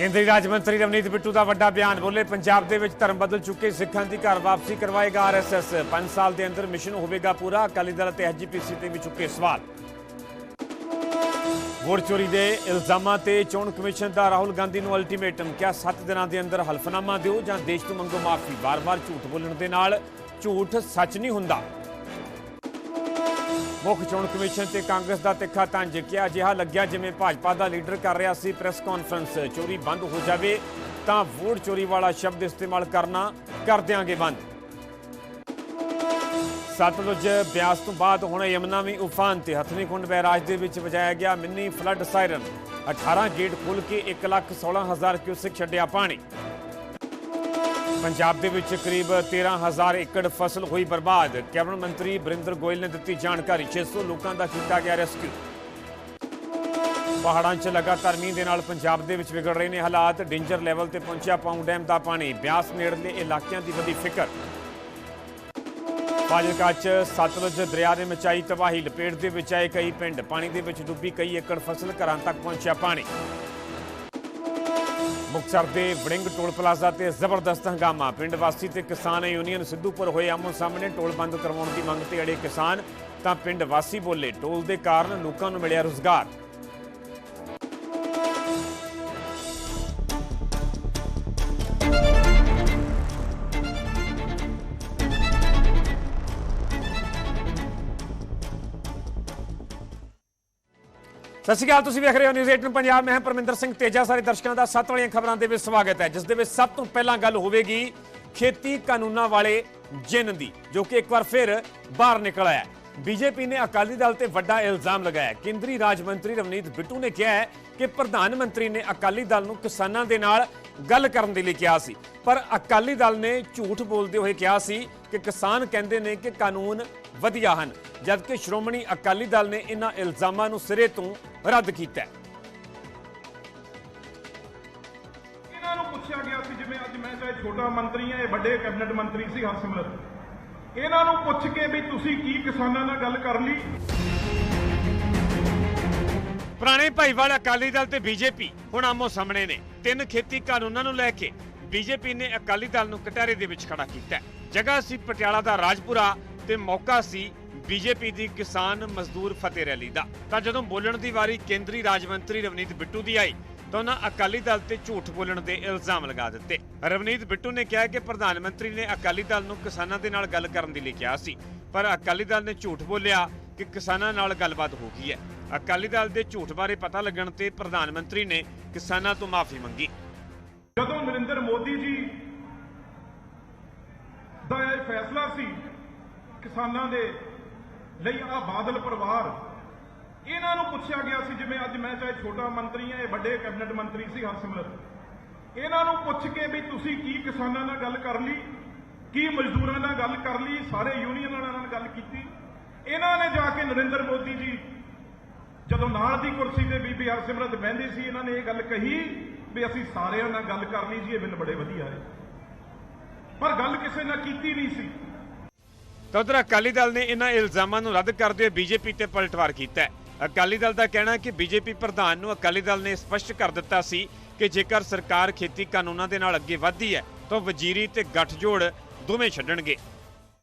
ਕੇਂਦਰੀ ਰਾਜ ਮੰਤਰੀ ਰਵਨੀਤ ਬਿੱਟੂ ਦਾ ਵੱਡਾ ਬਿਆਨ ਬੋਲੇ, ਪੰਜਾਬ ਦੇ ਵਿੱਚ ਧਰਮ ਬਦਲ ਚੁੱਕੇ, ਸਿੱਖਾਂ ਦੀ ਘਰ ਵਾਪਸੀ ਕਰਵਾਏਗਾ ਆਰਐਸਐਸ 5 ਸਾਲ ਦੇ ਅੰਦਰ ਮਿਸ਼ਨ ਹੋਵੇਗਾ ਪੂਰਾ, ਅਕਾਲੀ ਦਲ ਅਤੇ ਐਸਜੀਪੀਸੀ ਤੇ ਵੀ ਚੁੱਕੇ ਸਵਾਲ। ਵੋਟ ਚੋਰੀ ਦੇ ਇਲਜ਼ਾਮਾਂ ਤੇ ਚੋਣ ਕਮਿਸ਼ਨ ਦਾ ਰਾਹੁਲ ਗਾਂਧੀ ਨੂੰ ਅਲਟੀਮੇਟਮ ਕਿਹਾ 7 ਦਿਨਾਂ ਦੇ ਅੰਦਰ ਹਲਫਨਾਮਾ ਦਿਓ ਜਾਂ ਦੇਸ਼ ਤੋਂ ਮੰਗੋ ਮਾਫੀ? ਵਾਰ-ਵਾਰ ਝੂਠ ਬੋਲਣ ਦੇ ਨਾਲ ਝੂਠ ਸੱਚ ਨਹੀਂ ਹੁੰਦਾ। ਮੁੱਖ ਚੋਣ ਕਮਿਸ਼ਨ ਤੇ ਕਾਂਗਰਸ ਦਾ ਤਿੱਖਾ ਤੰਜ ਕਿਹਾ ਅਜਿਹਾ ਲੱਗਿਆ ਜਿਵੇਂ ਭਾਜਪਾ ਦਾ ਲੀਡਰ ਕਰ ਰਿਹਾ ਸੀ ਪ੍ਰੈਸ ਕਾਨਫਰੰਸ। ਚੋਰੀ ਬੰਦ ਹੋ ਜਾਵੇ ਤਾਂ ਵੋਟ ਚੋਰੀ ਵਾਲਾ ਸ਼ਬਦ ਇਸਤੇਮਾਲ ਕਰਨਾ ਕਰ ਦਿਆਂਗੇ ਬੰਦ। ਸਤਲੁਜ ਬਿਆਸ ਤੋਂ ਬਾਅਦ ਹੁਣ ਯਮਨਾ ਵੀ ਉਫਾਨ ਤੇ ਹਥਨੀਕੁੰਡ ਬੈਰਾਜ ਦੇ ਵਿੱਚ ਵਜਾਇਆ ਗਿਆ ਮਿੰਨੀ ਫਲੱਡ ਸਾਇਰਨ। 18 ਗੇਟ ਖੋਲ ਕੇ ਇੱਕ ਲੱਖ ਸੋਲਾਂ ਹਜ਼ਾਰ ਕਿਊਸਿਕ ਛੱਡਿਆ ਪਾਣੀ। ਪੰਜਾਬ ਦੇ ਵਿੱਚ ਕਰੀਬ 13000 ਏਕੜ ਫਸਲ ਹੋਈ ਬਰਬਾਦ। ਕੈਬਨਿਟ ਮੰਤਰੀ ਬਰਿੰਦਰ ਗੋਇਲ ਨੇ ਦਿੱਤੀ ਜਾਣਕਾਰੀ 600 ਲੋਕਾਂ ਦਾ ਕੀਤਾ ਗਿਆ ਰੈਸਕਿਊ। ਪਹਾੜਾਂ 'ਚ ਲਗਾਤਾਰ ਮੀਂਹ ਦੇ ਨਾਲ ਪੰਜਾਬ ਦੇ ਵਿੱਚ ਵਿਗੜ ਰਹੇ ਨੇ ਹਾਲਾਤ। ਡੇਂਜਰ ਲੈਵਲ ਤੇ ਪਹੁੰਚਿਆ ਪਾਉਂ ਡੈਮ ਦਾ ਪਾਣੀ। ਬਿਆਸ ਨੇੜਲੇ ਇਲਾਕਿਆਂ ਦੀ ਵਧੀ ਫਿਕਰ। ਫਾਜ਼ਿਲਕਾ 'ਚ ਸਤਲੁਜ ਦਰਿਆ ਨੇ ਮਚਾਈ ਤਬਾਹੀ। ਲਪੇਟ ਦੇ ਵਿੱਚ ਆਏ ਕਈ ਪਿੰਡ। ਪਾਣੀ ਦੇ ਵਿੱਚ ਡੁੱਬੀ ਕਈ ਏਕੜ ਫਸਲ ਘਰਾਂ ਤੱਕ ਪਹੁੰਚਿਆ ਪਾਣੀ। ਮੁਕਤਸਰ ਦੇ ਵੜਿੰਗ ਟੋਲ ਪਲਾਜ਼ਾ ਤੇ ਜ਼ਬਰਦਸਤ ਹੰਗਾਮਾ। ਪਿੰਡ ਵਾਸੀ ਤੇ ਕਿਸਾਨ ਯੂਨੀਅਨ ਸਿੱਧੂਪੁਰ ਹੋਏ ਆਮੋ ਸਾਹਮਣੇ ਟੋਲ ਬੰਦ ਕਰਵਾਉਣ ਦੀ ਮੰਗ ਤੇ ਅੜੇ ਕਿਸਾਨ। ਤਾਂ ਪਿੰਡ ਵਾਸੀ ਬੋਲੇ, ਟੋਲ ਦੇ ਕਾਰਨ ਲੋਕਾਂ ਨੂੰ ਮਿਲਿਆ ਰੁਜ਼ਗਾਰ। ਸਤਿ ਸ਼੍ਰੀ ਅਕਾਲ, ਤੁਸੀਂ ਵੇਖ ਰਹੇ ਹੋ ਨਿਊਜ਼ 18 ਪੰਜਾਬ। ਮੈਂ ਹਾਂ ਪਰਮਿੰਦਰ ਸਿੰਘ ਤੇਜਾ। ਸਾਰੇ ਦਰਸ਼ਕਾਂ ਦਾ ਸੱਤ ਵਾਲੀਆਂ ਖਬਰਾਂ ਦੇ ਵਿੱਚ ਸਵਾਗਤ ਹੈ, ਜਿਸ ਦੇ ਵਿੱਚ ਸਭ ਤੋਂ ਪਹਿਲਾਂ ਗੱਲ ਹੋਵੇਗੀ ਖੇਤੀ ਕਾਨੂੰਨਾਂ ਵਾਲੇ ਜਿੰਨ ਦੀ, ਜੋ ਕਿ ਇੱਕ ਵਾਰ ਫਿਰ ਬਾਹਰ ਨਿਕਲ ਆਇਆ ਹੈ। ਬੀਜੇਪੀ ਨੇ ਅਕਾਲੀ ਦਲ ਤੇ ਵੱਡਾ ਇਲਜ਼ਾਮ ਲਗਾਇਆ ਕੇਂਦਰੀ ਰਾਜ ਮੰਤਰੀ ਰਵਨੀਤ ਬਿੱਟੂ ਨੇ ਕਿਹਾ ਹੈ ਕਿ ਪ੍ਰਧਾਨ ਮੰਤਰੀ ਨੇ ਅਕਾਲੀ ਦਲ ਨੂੰ ਕਿਸਾਨਾਂ ਦੇ ਨਾਲ ਗੱਲ ਕਰਨ ਦੇ ਲਈ ਕਿਹਾ ਸੀ। ਪਰ ਅਕਾਲੀ ਦਲ ਨੇ ਝੂਠ ਬੋਲਦੇ ਹੋਏ ਕਿਹਾ ਸੀ ਕਿ ਕਿਸਾਨ ਕਹਿੰਦੇ ਨੇ ਕਿ ਕਾਨੂੰਨ ਵਧੀਆ ਹਨ ਜਦਕਿ ਸ਼੍ਰੋਮਣੀ ਅਕਾਲੀ ਦਲ ਨੇ ਇਹਨਾਂ ਇਲਜ਼ਾਮਾਂ ਨੂੰ ਸਿਰੇ ਤੋਂ ਰੱਦ ਕੀਤਾ ਹੈ। ਇਹਨਾਂ ਨੂੰ ਪੁੱਛਿਆ ਗਿਆ ਸੀ ਜਿਵੇਂ ਅੱਜ ਮੈਂ ਚਾਹੇ ਛੋਟਾ ਮੰਤਰੀ ਹਾਂ ਇਹ ਵੱਡੇ ਕੈਬਨਿਟ ਮੰਤਰੀ ਸੀ ਹਰਸਿਮਰਤ ਇਹਨਾਂ ਨੂੰ ਪੁੱਛ ਕੇ ਵੀ ਤੁਸੀਂ ਕੀ ਕਿਸਾਨਾਂ ਨਾਲ ਗੱਲ ਕਰ ਲਈ? ਪੁਰਾਣੇ ਭਾਈਵਾਲ ਅਕਾਲੀ ਦਲ ਤੇ ਬੀਜੇਪੀ ਹੁਣ ਆਮੋ ਸਾਹਮਣੇ ਨੇ। ਤਿੰਨ ਖੇਤੀ ਕਾਨੂੰਨਾਂ ਨੂੰ ਲੈ ਕੇ ਬੀਜੇਪੀ ਨੇ ਅਕਾਲੀ ਦਲ ਨੂੰ ਕਟਾਰੇ ਦੇ ਵਿੱਚ ਖੜਾ ਕੀਤਾ। ਜਗ੍ਹਾ ਸੀ ਪਟਿਆਲਾ ਦਾ ਰਾਜਪੁਰਾ ਤੇ ਮੌਕਾ ਸੀ ਬੀਜੇਪੀ ਦੀ ਕਿਸਾਨ ਮਜ਼ਦੂਰ ਫਤਿਹ ਰੈਲੀ ਦਾ। ਤਾਂ ਜਦੋਂ ਬੋਲਣ ਦੀ ਵਾਰੀ ਕੇਂਦਰੀ ਰਾਜ ਮੰਤਰੀ ਰਵਨੀਤ ਬਿੱਟੂ ਦੀ ਆਈ, ਤਾਂ ਉਹਨਾਂ ਅਕਾਲੀ ਦਲ ਤੇ ਝੂਠ ਬੋਲਣ ਦੇ ਇਲਜ਼ਾਮ ਲਗਾ ਦਿੱਤੇ। ਰਵਨੀਤ ਬਿੱਟੂ ਨੇ ਕਿਹਾ ਕਿ ਪ੍ਰਧਾਨ ਮੰਤਰੀ ਨੇ ਅਕਾਲੀ ਦਲ ਨੂੰ ਕਿਸਾਨਾਂ ਦੇ ਨਾਲ ਗੱਲ ਕਰਨ ਦੇ ਲਈ ਕਿਹਾ ਸੀ, ਪਰ ਅਕਾਲੀ ਦਲ ਨੇ ਝੂਠ ਬੋਲਿਆ ਕਿ ਕਿਸਾਨਾਂ ਨਾਲ ਗੱਲਬਾਤ ਹੋ ਗਈ ਹੈ। ਅਕਾਲੀ ਦਲ ਦੇ ਝੂਠ ਬਾਰੇ ਪਤਾ ਲੱਗਣ ਤੇ ਪ੍ਰਧਾਨ ਮੰਤਰੀ ਨੇ ਕਿਸਾਨਾਂ ਤੋਂ ਮਾਫੀ ਮੰਗੀ। ਜਦੋਂ ਨਰਿੰਦਰ ਮੋਦੀ ਜੀ ਦਾ ਇਹ ਫੈਸਲਾ ਸੀ ਕਿਸਾਨਾਂ ਦੇ ਲਈ ਆ ਬਾਦਲ ਪਰਿਵਾਰ। ਇਹਨਾਂ ਨੂੰ ਪੁੱਛਿਆ ਗਿਆ ਸੀ, ਜਿਵੇਂ ਅੱਜ ਮੈਂ ਚਾਹੇ ਛੋਟਾ ਮੰਤਰੀ ਹਾਂ, ਇਹ ਵੱਡੇ ਕੈਬਨਿਟ ਮੰਤਰੀ ਸੀ ਹਰਸਿਮਰਤ। ਇਹਨਾਂ ਨੂੰ ਪੁੱਛ ਕੇ ਵੀ ਤੁਸੀਂ ਕੀ ਕਿਸਾਨਾਂ ਨਾਲ ਗੱਲ ਕਰ ਲਈ? ਕੀ ਮਜ਼ਦੂਰਾਂ ਨਾਲ ਗੱਲ ਕਰ ਲਈ? ਸਾਰੇ ਯੂਨੀਅਨਾਂ ਨਾਲ ਗੱਲ ਕੀਤੀ। ਇਹਨਾਂ ਨੇ ਜਾ ਕੇ ਨਰਿੰਦਰ ਮੋਦੀ ਜੀ, ਜਦੋਂ ਨਾਲ ਦੀ ਕੁਰਸੀ ਤੇ ਬੀਬੀ ਹਰਸਿਮਰਤ ਬਹਿੰਦੀ ਸੀ, ਇਹਨਾਂ ਨੇ ਇਹ ਗੱਲ ਕਹੀ ਵੀ ਅਸੀਂ ਸਾਰਿਆਂ ਨਾਲ ਗੱਲ ਕਰ ਲਈ ਜੀ, ਇਹ ਬਿੱਲ ਬੜੇ ਵਧੀਆ ਹੈ ਪਰ ਗੱਲ ਕਿਸੇ ਨਾਲ ਕੀਤੀ ਨਹੀਂ ਸੀ। ਤਾਂ ਉਧਰ ਅਕਾਲੀ ਦਲ ਨੇ ਇਹਨਾਂ ਇਲਜ਼ਾਮਾਂ ਨੂੰ ਰੱਦ ਕਰਦੇ ਹੋਏ ਬੀਜੇਪੀ ਤੇ ਪਲਟਵਾਰ ਕੀਤਾ ਹੈ। ਅਕਾਲੀ ਦਲ ਦਾ ਕਹਿਣਾ ਹੈ ਕਿ ਬੀਜੇਪੀ ਪ੍ਰਧਾਨ ਨੂੰ ਅਕਾਲੀ ਦਲ ਨੇ ਸਪਸ਼ਟ ਕਰ ਦਿੱਤਾ ਸੀ ਕਿ ਜੇਕਰ ਸਰਕਾਰ ਖੇਤੀ ਕਾਨੂੰਨਾਂ ਦੇ ਨਾਲ ਅੱਗੇ ਵਧਦੀ ਹੈ, ਤਾਂ ਵਜ਼ੀਰੀ ਤੇ ਗੱਠਜੋੜ ਦੋਵੇਂ ਛੱਡਣਗੇ।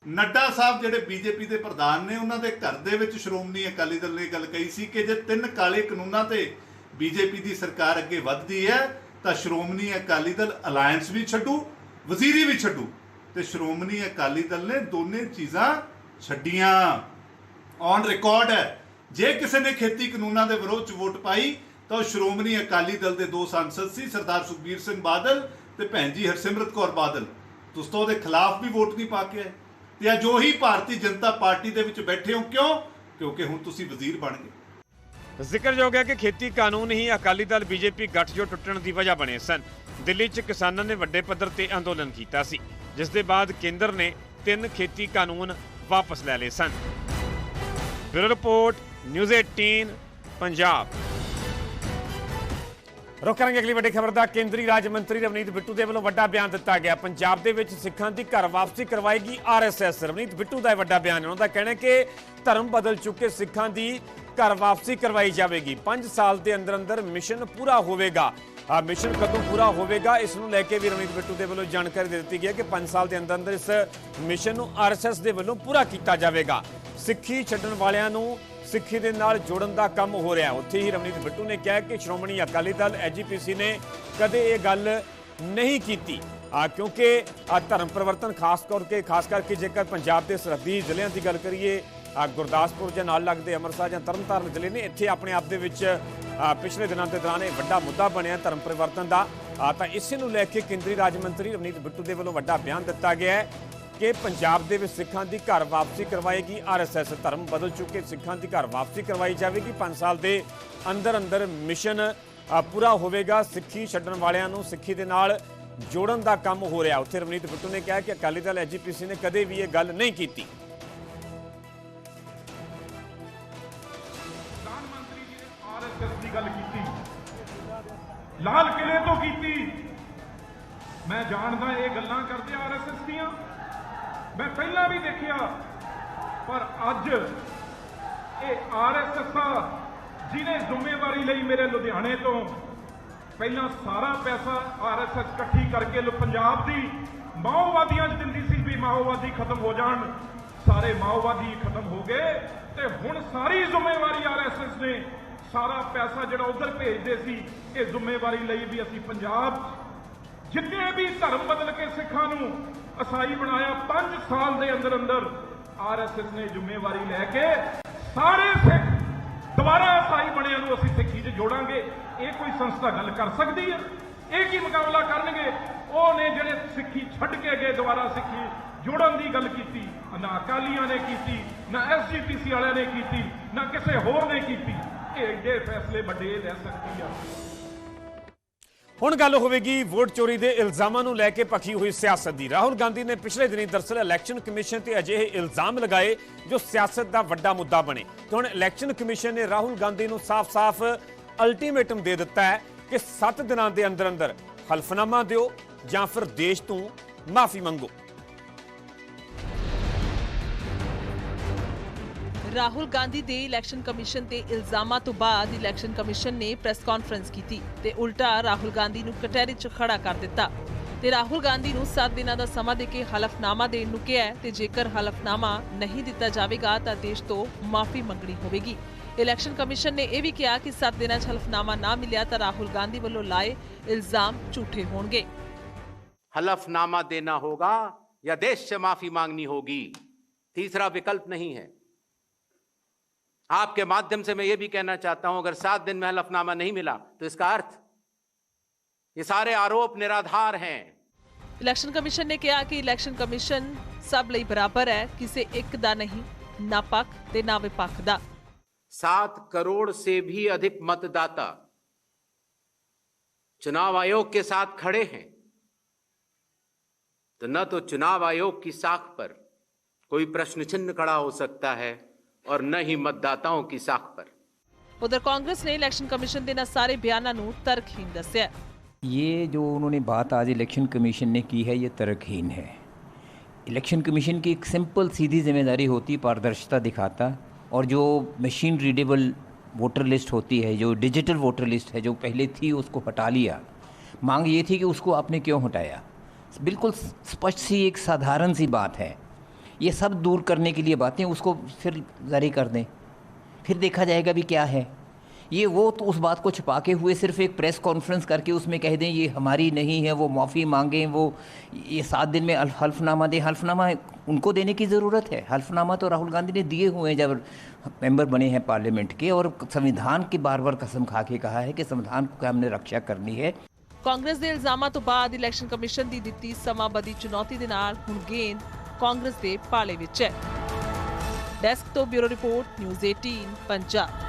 ਨੱਡਾ ਸਾਹਿਬ ਜਿਹੜੇ ਬੀਜੇਪੀ ਦੇ ਪ੍ਰਧਾਨ ਨੇ, ਉਹਨਾਂ ਦੇ ਘਰ ਦੇ ਵਿੱਚ ਸ਼੍ਰੋਮਣੀ ਅਕਾਲੀ ਦਲ ਨੇ ਇਹ ਗੱਲ ਕਹੀ ਸੀ ਕਿ ਜੇ ਤਿੰਨ ਕਾਲੇ ਕਾਨੂੰਨਾਂ ਤੇ ਬੀਜੇਪੀ ਦੀ ਸਰਕਾਰ ਅੱਗੇ ਵੱਧਦੀ ਹੈ, ਤਾਂ ਸ਼੍ਰੋਮਣੀ ਅਕਾਲੀ ਦਲ ਅਲਾਈਅੰਸ ਵੀ ਛੱਡੂ, ਵਜ਼ੀਰੀ ਵੀ ਛੱਡੂ। ਤੇ ਸ਼੍ਰੋਮਣੀ ਅਕਾਲੀ ਦਲ ਨੇ ਦੋਨੇ ਚੀਜ਼ਾਂ ਛੱਡੀਆਂ। ਔਨ ਰਿਕਾਰਡ ਹੈ। ਜੇ ਕਿਸੇ ਨੇ ਖੇਤੀ ਕਾਨੂੰਨਾਂ ਦੇ ਵਿਰੋਧ ਚ ਵੋਟ ਪਾਈ, ਤਾਂ ਉਹ ਸ਼੍ਰੋਮਣੀ ਅਕਾਲੀ ਦਲ ਦੇ ਦੋ ਸੰਸਦ ਸੀ, ਸਰਦਾਰ ਸੁਖਬੀਰ ਸਿੰਘ ਬਾਦਲ ਤੇ ਭੈਣ ਜੀ ਹਰਸਿਮਰਤ ਕੌਰ ਬਾਦਲ। ਤੁਸੀਂ ਤਾਂ ਉਹਦੇ ਖਿਲਾਫ ਵੀ ਵੋਟ ਨਹੀਂ ਪਾ ਕੇ ਆਏ। ਤੇ ਅੱਜ ਉਹੀ ਭਾਰਤੀ ਜਨਤਾ ਪਾਰਟੀ ਦੇ ਵਿੱਚ ਬੈਠੇ ਹੋ ਕਿਉਂ? ਕਿਉਂਕਿ ਹੁਣ ਤੁਸੀਂ ਵਜ਼ੀਰ ਬਣ ਗਏ। ਜ਼ਿਕਰਯੋਗ ਹੈ ਕਿ ਖੇਤੀ ਕਾਨੂੰਨ ਹੀ ਅਕਾਲੀ ਦਲ ਬੀਜੇਪੀ ਗੱਠਜੋੜ ਟੁੱਟਣ ਦੀ ਵਜ੍ਹਾ ਬਣੇ ਸਨ। ਦਿੱਲੀ 'ਚ ਕਿਸਾਨਾਂ ਨੇ ਵੱਡੇ ਪੱਧਰ ਤੇ ਅੰਦੋਲਨ ਕੀਤਾ ਸੀ। ਜਿਸ ਦੇ ਬਾਅਦ ਕੇਂਦਰ ਨੇ ਤਿੰਨ ਖੇਤੀ ਕਾਨੂੰਨ ਵਾਪਸ ਲੈ ਲਏ ਸਨ। Bureau report, news 18 Punjab. ਰੁਕ ਕਰਾਂਗੇ ਅਗਲੀ ਵੱਡੀ ਖਬਰ ਦਾ। ਕੇਂਦਰੀ ਰਾਜ ਮੰਤਰੀ ਰਵਨੀਤ ਬਿੱਟੂ ਦੇ ਵੱਲੋਂ ਵੱਡਾ ਬਿਆਨ ਦਿੱਤਾ ਗਿਆ। ਪੰਜਾਬ ਦੇ ਵਿੱਚ ਸਿੱਖਾਂ ਦੀ ਘਰ ਵਾਪਸੀ ਕਰਵਾਏਗੀ ਆਰਐਸਐਸ ਰਵਨੀਤ ਬਿੱਟੂ ਦਾ ਇਹ ਵੱਡਾ ਬਿਆਨ ਹੈ। ਉਹਨਾਂ ਦਾ ਕਹਿਣਾ ਹੈ ਕਿ ਧਰਮ ਬਦਲ ਚੁੱਕੇ ਸਿੱਖਾਂ ਦੀ ਘਰ ਵਾਪਸੀ ਕਰਵਾਈ ਜਾਵੇਗੀ। 5 ਸਾਲ ਦੇ ਅੰਦਰ ਅੰਦਰ ਮਿਸ਼ਨ ਪੂਰਾ ਹੋਵੇਗਾ। ਮਿਸ਼ਨ ਕਦੋਂ ਪੂਰਾ ਹੋਵੇਗਾ। ਇਸ ਨੂੰ ਲੈ ਕੇ ਵੀ ਰਵਨੀਤ ਬਿੱਟੂ ਦੇ ਵੱਲੋਂ ਜਾਣਕਾਰੀ ਦੇ ਦਿੱਤੀ ਗਈ ਹੈ ਕਿ 5 ਸਾਲ ਦੇ ਅੰਦਰ ਅੰਦਰ ਇਸ ਮਿਸ਼ਨ ਨੂੰ ਆਰਐਸਐਸ ਦੇ ਵੱਲੋਂ ਪੂਰਾ ਕੀਤਾ ਜਾਵੇਗਾ। ਸਿੱਖੀ ਛੱਡਣ ਵਾਲਿਆਂ ਨੂੰ ਸਿੱਖੀ ਦੇ ਨਾਲ ਜੋੜਨ ਦਾ ਕੰਮ ਹੋ ਰਿਹਾ ਉੱਥੇ ਹੀ ਰਵਨੀਤ ਬਿੱਟੂ ਨੇ ਕਿਹਾ ਕਿ ਸ਼੍ਰੋਮਣੀ ਅਕਾਲੀ ਦਲ, ਐਜੀਪੀਸੀ ਨੇ ਕਦੇ ਇਹ ਗੱਲ ਨਹੀਂ ਕੀਤੀ। ਆ, ਕਿਉਂਕਿ ਧਰਮ ਪਰਿਵਰਤਨ ਖਾਸ ਕਰਕੇ ਖਾਸ ਕਰਕੇ ਜੇਕਰ ਪੰਜਾਬ ਦੇ ਸਰਹੱਦੀ ਜ਼ਿਲ੍ਹਿਆਂ ਦੀ ਗੱਲ ਕਰੀਏ ਗੁਰਦਾਸਪੁਰ ਜਾਂ ਨਾਲ ਲੱਗਦੇ ਅੰਮ੍ਰਿਤਸਰ ਜਾਂ ਤਰਨਤਾਰਨ ਜ਼ਿਲ੍ਹੇ ਨੇ, ਇੱਥੇ ਆਪਣੇ ਆਪ ਦੇ ਵਿੱਚ ਪਿਛਲੇ ਦਿਨਾਂ ਦੇ ਦੌਰਾਨ ਇਹ ਵੱਡਾ ਮੁੱਦਾ ਬਣਿਆ ਧਰਮ ਪਰਿਵਰਤਨ ਦਾ। ਤਾਂ ਇਸੇ ਨੂੰ ਲੈ ਕੇ ਕੇਂਦਰੀ ਰਾਜ ਮੰਤਰੀ ਰਵਨੀਤ ਬਿੱਟੂ ਦੇ ਵੱਲੋਂ ਵੱਡਾ ਬਿਆਨ ਦਿੱਤਾ ਗਿਆ ਹੈ ਕਿ ਪੰਜਾਬ ਦੇ ਵਿੱਚ ਸਿੱਖਾਂ ਦੀ ਘਰ ਵਾਪਸੀ ਕਰਵਾਏਗੀ। ਆਰਐਸਐਸ ਧਰਮ ਬਦਲ ਚੁੱਕੇ, ਸਿੱਖਾਂ ਦੀ ਘਰ ਵਾਪਸੀ ਕਰਵਾਈ ਜਾਵੇਗੀ। 5 ਸਾਲ ਦੇ ਅੰਦਰ ਅੰਦਰ ਮਿਸ਼ਨ ਪੂਰਾ ਹੋਵੇਗਾ। ਸਿੱਖੀ ਛੱਡਣ ਵਾਲਿਆਂ ਨੂੰ ਸਿੱਖੀ ਦੇ ਨਾਲ ਜੋੜਨ ਦਾ ਕੰਮ ਹੋ ਰਿਹਾ। ਉੱਥੇ ਰਵਨੀਤ ਬਿੱਟੂ ਨੇ ਕਿਹਾ ਕਿ ਅਕਾਲੀ ਦਲ ਐਜੀਪੀਸੀ ਨੇ ਕਦੇ ਵੀ ਇਹ ਗੱਲ ਨਹੀਂ ਕੀਤੀ। ਲਾਲ ਕਿਲੇ ਤੋਂ ਕੀਤੀ। ਮੈਂ ਜਾਣਦਾ ਇਹ ਗੱਲਾਂ ਕਰਦੇ ਆਰਐਸਐਸ ਦੀਆਂ। ਮੈਂ ਪਹਿਲਾਂ ਵੀ ਦੇਖਿਆ, ਪਰ ਅੱਜ ਇਹ ਆਰਐਸਐਸ ਆ ਜਿਹਨੇ ਜ਼ਿੰਮੇਵਾਰੀ ਲਈ ਮੇਰੇ ਲੁਧਿਆਣੇ ਤੋਂ ਪਹਿਲਾਂ ਸਾਰਾ ਪੈਸਾ ਆਰਐਸਐਸ ਇਕੱਠੀ ਕਰਕੇ ਪੰਜਾਬ ਦੀ ਮਾਓਵਾਦੀਆਂ 'ਚ ਦਿੰਦੀ ਸੀ ਵੀ ਮਾਓਵਾਦੀ ਖਤਮ ਹੋ ਜਾਣ। ਸਾਰੇ ਮਾਓਵਾਦੀ ਖਤਮ ਹੋ ਗਏ ਤੇ ਹੁਣ ਸਾਰੀ ਜ਼ਿੰਮੇਵਾਰੀ ਆਰਐਸਐਸ ਨੇ ਸਾਰਾ ਪੈਸਾ ਜਿਹੜਾ ਉਧਰ ਭੇਜਦੇ ਸੀ, ਇਹ ਜ਼ਿੰਮੇਵਾਰੀ ਲਈ ਵੀ ਅਸੀਂ ਪੰਜਾਬ 'ਚ ਜਿੰਨੇ ਵੀ ਧਰਮ ਬਦਲ ਕੇ ਸਿੱਖਾਂ ਨੂੰ ਅਸਾਈ ਬਣਾਇਆ 5 ਸਾਲ ਦੇ ਅੰਦਰ ਅੰਦਰ ਆਰਐਸਐਸ ਨੇ ਜ਼ਿੰਮੇਵਾਰੀ ਲੈ ਕੇ ਸਾਰੇ ਸਿੱਖ ਦੁਬਾਰਾ ਅਸਾਈ ਬਣਿਆ ਨੂੰ ਅਸੀਂ ਸਿੱਖੀ 'ਚ ਜੋੜਾਂਗੇ। ਇਹ ਕੋਈ ਸੰਸਥਾ ਗੱਲ ਕਰ ਸਕਦੀ ਹੈ? ਇਹ ਕੀ ਮੁਕਾਬਲਾ ਕਰਨਗੇ? ਉਹ ਨੇ ਜਿਹੜੇ ਸਿੱਖੀ ਛੱਡ ਕੇ ਗਏ ਦੁਬਾਰਾ ਸਿੱਖੀ ਜੋੜਨ ਦੀ ਗੱਲ ਕੀਤੀ, ਨਾ ਅਕਾਲੀਆਂ ਨੇ ਕੀਤੀ, ਨਾ ਐਸਜੀਪੀਸੀ ਵਾਲਿਆਂ ਨੇ ਕੀਤੀ, ਨਾ ਕਿਸੇ ਹੋਰ ਨੇ ਕੀਤੀ। ਇਹ ਏਡੇ ਫੈਸਲੇ ਵੱਡੇ ਲੈ ਸਕਦੀ ਆ। ਹੁਣ ਗੱਲ ਹੋਵੇਗੀ ਵੋਟ ਚੋਰੀ ਦੇ ਇਲਜ਼ਾਮਾਂ ਨੂੰ ਲੈ ਕੇ ਪੱਖੀ ਹੋਈ ਸਿਆਸਤ ਦੀ। ਰਾਹੁਲ ਗਾਂਧੀ ਨੇ ਪਿਛਲੇ ਦਿਨੀ ਦਰਸਲ ਇਲੈਕਸ਼ਨ ਕਮਿਸ਼ਨ ਤੇ ਅਜਿਹੇ ਇਲਜ਼ਾਮ ਲਗਾਏ ਜੋ ਸਿਆਸਤ ਦਾ ਵੱਡਾ ਮੁੱਦਾ ਬਣੇ। ਤੇ ਹੁਣ ਇਲੈਕਸ਼ਨ ਕਮਿਸ਼ਨ ਨੇ ਰਾਹੁਲ ਗਾਂਧੀ ਨੂੰ ਸਾਫ਼-ਸਾਫ਼ ਅਲਟੀਮੇਟਮ ਦੇ ਦਿੱਤਾ ਹੈ ਕਿ 7 ਦਿਨਾਂ ਦੇ ਅੰਦਰ ਅੰਦਰ ਹਲਫਨਾਮਾ ਦਿਓ ਜਾਂ ਫਿਰ ਦੇਸ਼ ਤੋਂ ਮਾਫੀ ਮੰਗੋ। ਰਾਹੁਲ ਗਾਂਧੀ ਦੇ ਇਲੈਕਸ਼ਨ ਕਮਿਸ਼ਨ ਤੇ ਇਲਜ਼ਾਮਾਂ ਤੋਂ ਬਾਅਦ ਇਲੈਕਸ਼ਨ ਕਮਿਸ਼ਨ ਨੇ ਪ੍ਰੈਸ ਕਾਨਫਰੰਸ ਕੀਤੀ ਤੇ ਉਲਟਾ ਰਾਹੁਲ ਗਾਂਧੀ ਨੂੰ ਕਟਹਿਰੇ 'ਚ ਖੜਾ ਕਰ ਦਿੱਤਾ ਤੇ ਰਾਹੁਲ ਗਾਂਧੀ ਨੂੰ 7 ਦਿਨਾਂ ਦਾ ਸਮਾਂ ਦੇ ਕੇ ਹਲਫਨਾਮਾ ਦੇਣ ਨੂੰ ਕਿਹਾ ਹੈ ਤੇ ਜੇਕਰ ਹਲਫਨਾਮਾ ਨਹੀਂ ਦਿੱਤਾ ਜਾਵੇਗਾ ਤਾਂ ਦੇਸ਼ ਤੋਂ ਮਾਫੀ ਮੰਗਣੀ ਹੋਵੇਗੀ ਇਲੈਕਸ਼ਨ ਕਮਿਸ਼ਨ ਨੇ ਇਹ ਵੀ ਕਿਹਾ ਕਿ 7 ਦਿਨਾਂ 'ਚ ਹਲਫਨਾਮਾ ਨਾ ਮਿਲਿਆ ਤਾਂ ਰਾਹੁਲ ਗਾਂਧੀ ਵੱਲੋਂ ਲਾਏ ਇਲਜ਼ਾਮ ਝੂਠੇ ਹੋਣਗੇ हलफनामा देना होगा या देश से माफी मांगनी होगी तीसरा विकल्प नहीं है आपके माध्यम से मैं ये भी कहना चाहता हूं अगर सात दिन में हलफनामा नहीं मिला तो इसका अर्थ ये सारे आरोप निराधार हैं ਇਲੈਕਸ਼ਨ ਕਮਿਸ਼ਨ ਨੇ ਕਿਹਾ ਕਿ ਇਲੈਕਸ਼ਨ ਕਮਿਸ਼ਨ ਸਭ ਲਈ ਬਰਾਬਰ ਹੈ ਕਿਸੇ ਇੱਕ ਦਾ ਨਹੀਂ ਨਾ ਪੱਖ ਤੇ ਨਾ ਵਿਪੱਖ ਦਾ सात करोड़ से भी अधिक मतदाता चुनाव आयोग के साथ खड़े हैं तो न तो चुनाव आयोग की साख पर कोई प्रश्न चिन्ह खड़ा हो सकता है और न ही मतदाताओं की साख पर ਉਧਰ ਕਾਂਗਰਸ ਨੇ ਇਲੈਕਸ਼ਨ ਕਮਿਸ਼ਨ ਦੇ ਇਹਨਾਂ ਸਾਰੇ ਬਿਆਨਾਂ ਨੂੰ ਤਰਕਹੀਨ ਦੱਸਿਆ ये जो उन्होंने बात आज इलेक्शन कमीशन ने की है ये तर्कहीन है इलेक्शन कमीशन की एक सिंपल सीधी जिम्मेदारी होती है पारदर्शिता दिखाता और जो मशीन रीडेबल वोटर लिस्ट होती है जो डिजिटल वोटर लिस्ट है जो पहले थी उसको हटा लिया मांग ये थी कि उसको आपने क्यों हटाया बिल्कुल स्पष्ट सी एक साधारण सी बात है ये सब दूर करने के लिए बातें उसको फिर जारी कर दें फिर देखा जाएगा भी क्या है ये वो तो उस बात को छुपा के हुए सिर्फ एक प्रेस कॉन्फ्रेंस करके उसमें कह दें ये हमारी नहीं है वो माफ़ी मांगें वो ये सात दिन में अल- हल्फनामा दें हल्फनामा उनको देने की ज़रूरत है हल्फनामा तो राहुल गांधी ने दिए हुए हैं जब मेंबर बने हैं पार्लियामेंट के और संविधान की बार बार कसम खा के कहा है कि संविधान को हमने रक्षा करनी है ਕਾਂਗਰਸ ਦੇ ਇਲਜ਼ਾਮਾਂ ਤੋਂ ਬਾਅਦ ਇਲੈਕਸ਼ਨ ਕਮਿਸ਼ਨ ਦੀ ਦਿੱਤੀ ਸਮਾਬੱਧੀ ਚੁਣੌਤੀ ਦੇ ਨਾਲ ਹੁਣ ਗੇਂਦ ਕਾਂਗਰਸ ਦੇ ਪਾਲੇ ਵਿੱਚ ਹੈ। ਡੈਸਕ ਤੋਂ ਬਿਊਰੋ ਰਿਪੋਰਟ, ਨਿਊਜ਼ 18 ਪੰਜਾਬ।